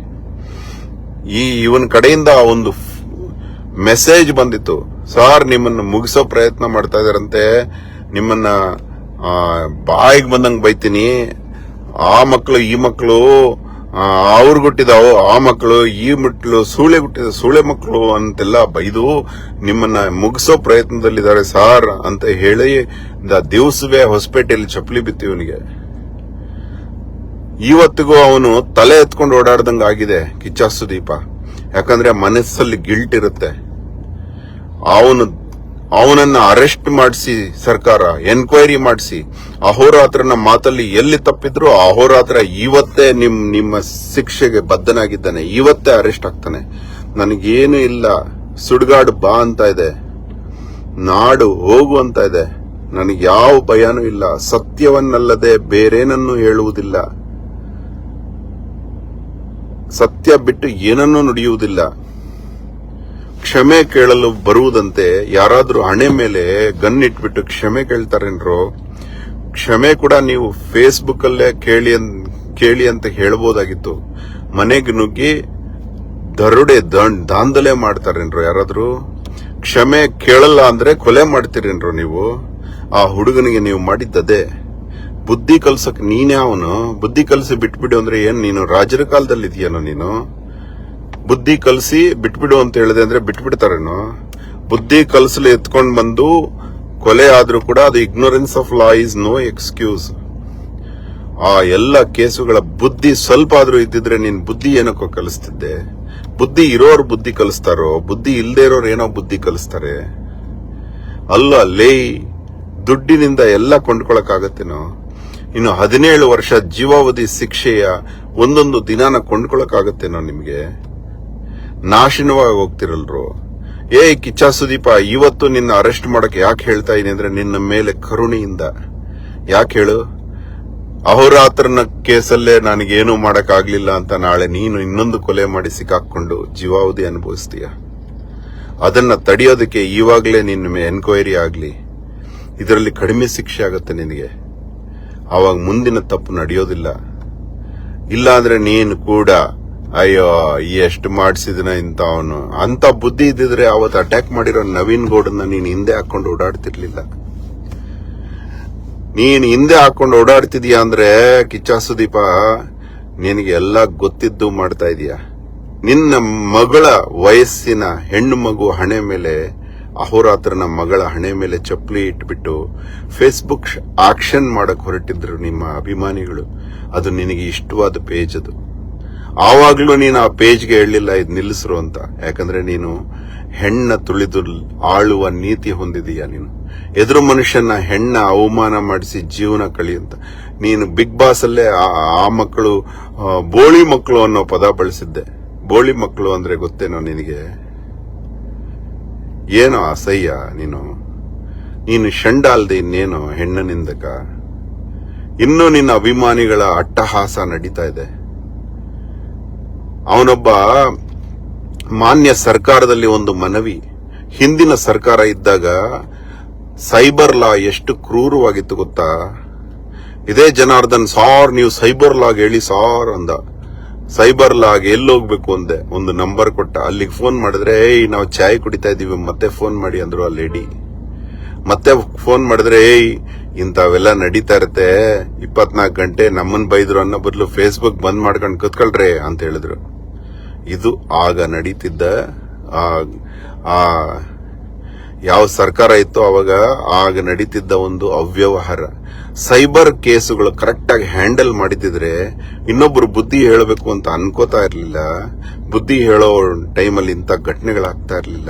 ಈ ಇವನ್ ಕಡೆಯಿಂದ ಒಂದು ಮೆಸೇಜ್ ಬಂದಿತ್ತು. ಸಾರ್ ನಿಮ್ಮನ್ನು ಮುಗಿಸೋ ಪ್ರಯತ್ನ ಮಾಡ್ತಾ ಇದಾರಂತೆ. ನಿಮ್ಮನ್ನ ಬಾಯಿಗೆ ಬಂದಂಗೆ ಬೈತೀನಿ. ಆ ಮಕ್ಕಳು ಈ ಮಕ್ಕಳು ಅವ್ರು ಹುಟ್ಟಿದ ಆ ಮಕ್ಕಳು ಈ ಮಕ್ಕಳು ಸೂಳೆ ಹುಟ್ಟಿದ ಸೂಳೆ ಮಕ್ಕಳು ಅಂತೆಲ್ಲ ಬೈದು ನಿಮ್ಮನ್ನ ಮುಗಿಸೋ ಪ್ರಯತ್ನದಲ್ಲಿದ್ದಾರೆ ಸಾರ್ ಅಂತ ಹೇಳಿ ದ ದಿವಸವೇ ಹೊಸಪೇಟೆಯಲ್ಲಿ ಚಪ್ಪಲಿ ಬಿತ್ತು ಇವನಿಗೆ. ಇವತ್ತಿಗೂ ಅವನು ತಲೆ ಎತ್ಕೊಂಡು ಓಡಾಡ್ದಂಗ ಆಗಿದೆ ಕಿಚ್ಚ ಸುದೀಪ ಯಾಕಂದ್ರೆ ಮನಸ್ಸಲ್ಲಿ ಗಿಲ್ಟ್ ಇರುತ್ತೆ. ಅವನು ಅವನನ್ನ ಅರೆಸ್ಟ್ ಮಾಡಿಸಿ ಸರ್ಕಾರ, ಎನ್ಕ್ವೈರಿ ಮಾಡಿಸಿ. ಅಹೋರಾತ್ರನ ಮಾತಲ್ಲಿ ಎಲ್ಲಿ ತಪ್ಪಿದ್ರು ಅಹೋರಾತ್ರ ಇವತ್ತೇ ನಿಮ್, ನಿಮ್ಮ ಶಿಕ್ಷೆಗೆ ಬದ್ಧನಾಗಿದ್ದಾನೆ. ಇವತ್ತೇ ಅರೆಸ್ಟ್ ಆಗ್ತಾನೆ. ನನಗೇನು ಇಲ್ಲ. ಸುಡ್ಗಾಡು ಬಾ ಅಂತ ಇದೆ. ನಾಡು ಹೋಗು ಅಂತ ಇದೆ. ನನಗೆ ಯಾವ ಭಯನೂ ಇಲ್ಲ. ಸತ್ಯವನ್ನಲ್ಲದೆ ಬೇರೇನನ್ನು ಹೇಳುವುದಿಲ್ಲ. ಸತ್ಯ ಬಿಟ್ಟು ಏನನ್ನೂ ನುಡಿಯುವುದಿಲ್ಲ. ಕ್ಷಮೆ ಕೇಳಲು ಬರುವುದಂತೆ ಯಾರಾದರೂ ಹಣೆ ಮೇಲೆ ಗನ್ ಇಟ್ಬಿಟ್ಟು ಕ್ಷಮೆ ಕೇಳ್ತಾರೇನ್ರು, ಕ್ಷಮೆ ಕೂಡ ನೀವು ಫೇಸ್ಬುಕ್ ಅಲ್ಲೇ ಕೇಳಿ ಕೇಳಿ ಅಂತ ಹೇಳ್ಬೋದಾಗಿತ್ತು. ಮನೆಗೆ ನುಗ್ಗಿ ದರುಡೆ ದಂಡ್, ದಾಂಧಲೆ ಮಾಡ್ತಾರೇನ್ರು ಯಾರಾದರೂ? ಕ್ಷಮೆ ಕೇಳಲ್ಲ ಅಂದ್ರೆ ಕೊಲೆ ಮಾಡ್ತೀರೇನ್ರು ನೀವು? ಆ ಹುಡುಗನಿಗೆ ನೀವು ಮಾಡಿದ್ದದೆ? ಬುದ್ಧಿ ಕಲ್ಸಕ್ ನೀನೇ ಅವನು? ಬುದ್ಧಿ ಕಲ್ಸಿ ಬಿಟ್ಬಿಡು ಅಂದ್ರೆ ಏನ್ ನೀನು? ರಾಜರ ಕಾಲದಲ್ಲಿ ಇದೆಯೇನೋ ನೀನು? ಬುದ್ಧಿ ಕಲಸಿ ಬಿಟ್ಬಿಡು ಅಂತ ಹೇಳಿದೆ ಅಂದ್ರೆ ಬಿಟ್ಬಿಡ್ತಾರೇನು? ಬುದ್ಧಿ ಕಲಸಲು ಎತ್ಕೊಂಡ್ ಬಂದು ಕೊಲೆ ಆದ್ರೂ ಕೂಡ ಅದು ignorance of law is no excuse ಆ ಎಲ್ಲ ಕೇಸುಗಳ ಬುದ್ಧಿ ಸ್ವಲ್ಪ ಆದ್ರೂ ಇದ್ದಿದ್ರೆ ನೀನ್ ಬುದ್ಧಿ ಏನಕ್ಕೋ ಕಲಿಸ್ತಿದ್ದೆ? ಬುದ್ಧಿ ಇರೋರು ಬುದ್ಧಿ ಕಲಿಸ್ತಾರೋ? ಬುದ್ಧಿ ಇಲ್ಲದೆ ಇರೋರು ಏನೋ ಬುದ್ಧಿ ಕಲಿಸ್ತಾರೆ? ಅಲ್ಲ ಲೇ ದುಡ್ಡಿನಿಂದ ಎಲ್ಲ ಕೊಂಡ್ಕೊಳಕಾಗತ್ತೇನೋ ಇನ್ನು ಹದಿನೇಳು ವರ್ಷ ಜೀವಾವಧಿ ಶಿಕ್ಷೆಯ ಒಂದೊಂದು ದಿನಾನ ಕೊಂಡ್ಕೊಳಕ್ಕಾಗತ್ತೇನೋ ನಿಮ್ಗೆ? ನಾಶನವಾಗಿ ಹೋಗ್ತಿರಲ್ರು. ಏ, ಕಿಚ್ಚ ಸುದೀಪ, ಇವತ್ತು ನಿನ್ನ ಅರೆಸ್ಟ್ ಮಾಡಕ್ ಯಾಕೆ ಹೇಳ್ತಾ ಇದೀನಿ ಅಂದ್ರೆ ನಿನ್ನ ಮೇಲೆ ಕರುಣೆಯಿಂದ. ಯಾಕೆ ಹೇಳು? ಅಹೋರಾತ್ರನ ಕೇಸಲ್ಲೇ ನನಗೇನು ಮಾಡಕ್ ಆಗ್ಲಿಲ್ಲ ಅಂತ ನಾಳೆ ನೀನು ಇನ್ನೊಂದು ಕೊಲೆ ಮಾಡಿ ಸಿಕ್ಕಾಕೊಂಡು ಜೀವಾವಧಿ ಅನುಭವಿಸ್ತೀಯ. ಅದನ್ನ ತಡೆಯೋದಕ್ಕೆ ಇವಾಗಲೇ ನಿನ್ನ ಎನ್ಕ್ವೈರಿ ಆಗ್ಲಿ. ಇದರಲ್ಲಿ ಕಡಿಮೆ ಶಿಕ್ಷೆ ಆಗುತ್ತೆ ನಿನಗೆ. ಅವಾಗ ಮುಂದಿನ ತಪ್ಪು ನಡೆಯೋದಿಲ್ಲ. ಇಲ್ಲಾಂದ್ರೆ ನೀನು ಕೂಡ ಅಯ್ಯೋ ಎಷ್ಟು ಮಾಡಿಸಿದನ ಇಂತ ಅವನು ಅಂತ ಬುದ್ಧಿ ಇದ್ದಿದ್ರೆ ಅವತ್ತು ಅಟ್ಯಾಕ್ ಮಾಡಿರೋ ನವೀನ್ ಗೌಡನ್ನ ನೀನು ಹಿಂದೆ ಹಾಕೊಂಡು ಓಡಾಡ್ತಿರ್ಲಿಲ್ಲ. ನೀನ್ ಹಿಂದೆ ಹಾಕೊಂಡು ಓಡಾಡ್ತಿದ್ಯಾ ಅಂದ್ರೆ, ಕಿಚ್ಚ ಸುದೀಪ, ನಿನಗೆ ಎಲ್ಲ ಗೊತ್ತಿದ್ದು ಮಾಡ್ತಾ ಇದೀಯಾ? ನಿನ್ನ ಮಗಳ ವಯಸ್ಸಿನ ಹೆಣ್ಣು ಮಗು ಹಣೆ ಮೇಲೆ, ಅಹೋರಾತ್ರನ ಮಗಳ ಹಣೆ ಮೇಲೆ ಚಪ್ಪಲಿ ಇಟ್ಬಿಟ್ಟು ಫೇಸ್ಬುಕ್ ಆಕ್ಷನ್ ಮಾಡಕ್ ಹೊರಟಿದ್ರು ನಿಮ್ಮ ಅಭಿಮಾನಿಗಳು. ಅದು ನಿನಗೆ ಇಷ್ಟವಾದ ಪೇಜ್ ಅದು. ಆವಾಗ್ಲೂ ನೀನು ಆ ಪೇಜ್ಗೆ ಹೇಳಲಿಲ್ಲ ಇದು ನಿಲ್ಲಿಸ್ರು ಅಂತ. ಯಾಕಂದ್ರೆ ನೀನು ಹೆಣ್ಣ ತುಳಿದು ಆಳುವ ನೀತಿ ಹೊಂದಿದೀಯ ನೀನು. ಎದುರು ಮನುಷ್ಯನ ಹೆಣ್ಣ ಅವಮಾನ ಮಾಡಿಸಿ ಜೀವನ ಕಳಿ ಅಂತ. ನೀನು ಬಿಗ್ ಬಾಸ್ ಅಲ್ಲೇ ಆ- ಮಕ್ಕಳು ಬೋಳಿ ಮಕ್ಕಳು ಅನ್ನೋ ಪದ ಬಳಸಿದ್ದೆ. ಬೋಳಿ ಮಕ್ಕಳು ಅಂದ್ರೆ ಗೊತ್ತೇನೋ ನಿನಗೆ? ಏನೋ ಅಸಹ್ಯ ನೀನು. ನೀನು ಷಂಡ ಇನ್ನೇನೋ ಇನ್ನೇನು ಹೆಣ್ಣನಿಂದಕ? ಇನ್ನೂ ನಿನ್ನ ಅಭಿಮಾನಿಗಳ ಅಟ್ಟಹಾಸ ನಡೀತಾ ಇದೆ. ಅವನೊಬ್ಬ ಮಾನ್ಯ ಸರ್ಕಾರದಲ್ಲಿ ಒಂದು ಮನವಿ. ಹಿಂದಿನ ಸರ್ಕಾರ ಇದ್ದಾಗ ಸೈಬರ್ ಲಾ ಎಷ್ಟು ಕ್ರೂರವಾಗಿತ್ತು ಗೊತ್ತಾ? ಇದೇ ಜನಾರ್ದನ್, ಸಾರ್, ನೀವು ಸೈಬರ್ ಲಾಗ್ ಹೇಳಿ, ಸಾರ್ ಅಂದ. ಸೈಬರ್ ಲಾಗ್ ಎಲ್ಲಿ ಹೋಗ್ಬೇಕು? ಅಂದೆ. ಒಂದು ನಂಬರ್ ಕೊಟ್ಟ. ಅಲ್ಲಿಗೆ ಫೋನ್ ಮಾಡಿದ್ರೆ, ಏಯ್, ನಾವು ಚಾಯ್ ಕುಡಿತಾ ಇದೀವಿ, ಮತ್ತೆ ಫೋನ್ ಮಾಡಿ ಅಂದ್ರು ಆ ಲೇಡಿ. ಮತ್ತೆ ಫೋನ್ ಮಾಡಿದ್ರೆ, ಏಯ್, ಇಂಥವೆಲ್ಲ ನಡೀತಾ ಇರತ್ತೆ. ಇಪ್ಪತ್ನಾಲ್ಕು ಗಂಟೆ ನಮ್ಮನ್ ಬೈದ್ರು ಅನ್ನೋ ಬದಲು ಫೇಸ್ಬುಕ್ ಬಂದ್ ಮಾಡ್ಕೊಂಡು ಕುತ್ಕೊಳ್ರಿ ಅಂತ ಹೇಳಿದ್ರು. ಇದು ಆಗ ನಡೀತಿದ್ದ ಆ ಯಾವ ಸರ್ಕಾರ ಇತ್ತು ಅವಾಗ ಆಗ ನಡೀತಿದ್ದ ಒಂದು ಅವ್ಯವಹಾರ. ಸೈಬರ್ ಕೇಸುಗಳು ಕರೆಕ್ಟ್ ಆಗಿ ಹ್ಯಾಂಡಲ್ ಮಾಡಿದ್ರೆ ಇನ್ನೊಬ್ರು ಬುದ್ಧಿ ಹೇಳಬೇಕು ಅಂತ ಅನ್ಕೋತಾ ಇರಲಿಲ್ಲ. ಬುದ್ಧಿ ಹೇಳೋ ಟೈಮಲ್ಲಿ ಇಂಥ ಘಟನೆಗಳಾಗ್ತಾ ಇರಲಿಲ್ಲ.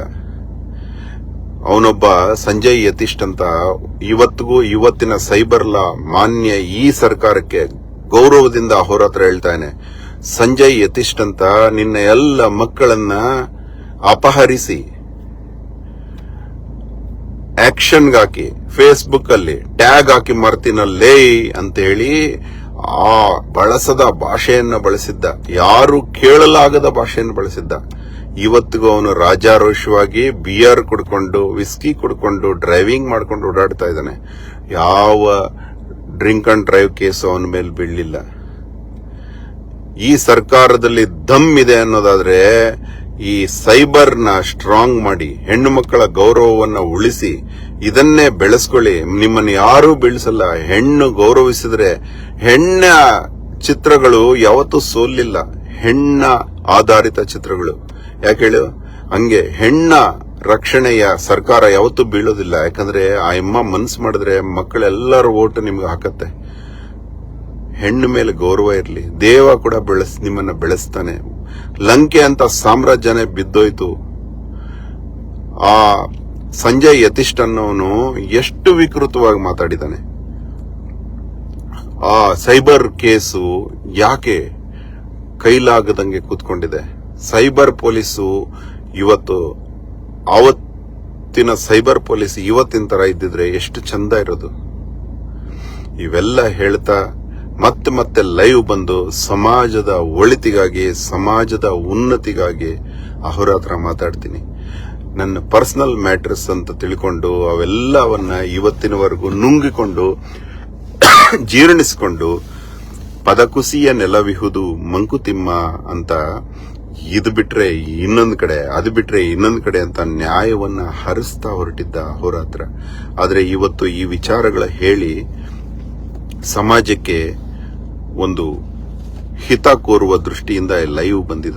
ಅವನೊಬ್ಬ ಸಂಜಯ್ ಯತೀಶ್ ಅಂತ ಇವತ್ತಿಗೂ ಇವತ್ತಿನ ಸೈಬರ್ ಲಾ ಮಾನ್ಯ ಈ ಸರ್ಕಾರಕ್ಕೆ ಗೌರವದಿಂದ ಅಹೋರಾತ್ರ ಹೇಳ್ತಾನೆ ಸಂಜಯ್ ಯತಿಷ್ಠಂತ ಅಂತ ನಿನ್ನ ಎಲ್ಲ ಮಕ್ಕಳನ್ನ ಅಪಹರಿಸಿ ಆಕ್ಷನ್ಗಾಕಿ ಫೇಸ್ಬುಕ್ ಅಲ್ಲಿ ಟ್ಯಾಗ್ ಹಾಕಿ ಮರ್ತಿನಲ್ಲೇ ಅಂತ ಹೇಳಿ ಆ ಬಳಸದ ಭಾಷೆಯನ್ನು ಬಳಸಿದ್ದ. ಯಾರು ಕೇಳಲಾಗದ ಭಾಷೆಯನ್ನು ಬಳಸಿದ್ದ. ಇವತ್ತಿಗೂ ಅವನು ರಾಜಾರೋಷವಾಗಿ ಬಿಯರ್ ಕುಡ್ಕೊಂಡು ವಿಸ್ಕಿ ಕುಡ್ಕೊಂಡು ಡ್ರೈವಿಂಗ್ ಮಾಡ್ಕೊಂಡು ಓಡಾಡ್ತಾ ಇದ್ದಾನೆ. ಯಾವ ಡ್ರಿಂಕ್ ಅಂಡ್ ಡ್ರೈವ್ ಕೇಸು ಅವನ ಮೇಲೆ ಬೀಳಲಿಲ್ಲ. ಈ ಸರ್ಕಾರದಲ್ಲಿ ದಮ್ ಇದೆ ಅನ್ನೋದಾದ್ರೆ ಈ ಸೈಬರ್ನ ಸ್ಟ್ರಾಂಗ್ ಮಾಡಿ, ಹೆಣ್ಣು ಮಕ್ಕಳ ಗೌರವವನ್ನ ಉಳಿಸಿ, ಇದನ್ನೇ ಬೆಳೆಸ್ಕೊಳ್ಳಿ. ನಿಮ್ಮನ್ನು ಯಾರೂ ಬೀಳಿಸಲ್ಲ. ಹೆಣ್ಣು ಗೌರವಿಸಿದ್ರೆ ಹೆಣ್ಣ ಚಿತ್ರಗಳು ಯಾವತ್ತೂ ಸೋಲಿಲ್ಲ. ಹೆಣ್ಣ ಆಧಾರಿತ ಚಿತ್ರಗಳು. ಯಾಕೆ ಹೇಳು? ಹಂಗೆ ಹೆಣ್ಣ ರಕ್ಷಣೆಯ ಸರ್ಕಾರ ಯಾವತ್ತೂ ಬೀಳೋದಿಲ್ಲ. ಯಾಕಂದ್ರೆ ಆ ಅಮ್ಮ ಮನ್ಸು ಮಾಡಿದ್ರೆ ಮಕ್ಕಳೆಲ್ಲರ ಓಟು ನಿಮ್ಗೆ ಹಾಕತ್ತೆ. ಹೆಣ್ಣು ಮೇಲೆ ಗೌರವ ಇರಲಿ. ದೇವ ಕೂಡ ಬೆಳೆಸ್, ನಿಮ್ಮನ್ನ ಬೆಳೆಸ್ತಾನೆ. ಲಂಕೆ ಅಂತ ಸಾಮ್ರಾಜ್ಯನೇ ಬಿದ್ದೋಯ್ತು. ಆ ಸಂಜಯ್ ಯತಿಷ್ಠ ಅನ್ನೋನು ಎಷ್ಟು ವಿಕೃತವಾಗಿ ಮಾತಾಡಿದಾನೆ ಆ ಸೈಬರ್ ಕೇಸು ಯಾಕೆ ಕೈಲಾಗದಂಗೆ ಕೂತ್ಕೊಂಡಿದೆ? ಸೈಬರ್ ಪೊಲೀಸು ಇವತ್ತು ಆವತ್ತಿನ ಸೈಬರ್ ಪೊಲೀಸ್ ಇವತ್ತಿನ ತರ ಇದ್ದಿದ್ರೆ ಎಷ್ಟು ಚಂದ ಇರೋದು. ಇವೆಲ್ಲ ಹೇಳ್ತಾ ಮತ್ತೆ ಮತ್ತೆ ಲೈವ್ ಬಂದು ಸಮಾಜದ ಒಳಿತಿಗಾಗಿ, ಸಮಾಜದ ಉನ್ನತಿಗಾಗಿ ಅಹೋರಾತ್ರ ಮಾತಾಡ್ತೀನಿ. ನನ್ನ ಪರ್ಸನಲ್ ಮ್ಯಾಟರ್ಸ್ ಅಂತ ತಿಳ್ಕೊಂಡು ಅವೆಲ್ಲವನ್ನ ಇವತ್ತಿನವರೆಗೂ ನುಂಗಿಕೊಂಡು, ಜೀರ್ಣಿಸಿಕೊಂಡು, ಪದಕುಸಿಯ ನೆಲವಿಹುದು ಮಂಕುತಿಮ್ಮ ಅಂತ ಇದು ಬಿಟ್ರೆ ಇನ್ನೊಂದು ಕಡೆ, ಅದು ಬಿಟ್ರೆ ಇನ್ನೊಂದು ಕಡೆ ಅಂತ ನ್ಯಾಯವನ್ನ ಹರಿಸ್ತಾ ಹೊರಟಿದ್ದ ಅಹೋರಾತ್ರ ಆದರೆ ಇವತ್ತು ಈ ವಿಚಾರಗಳ ಹೇಳಿ ಸಮಾಜಕ್ಕೆ ಒಂದು ಹಿತ ಕೋರುವ ದೃಷ್ಟಿಯಿಂದ ಲೈವ್ ಬಂದಿದೆ.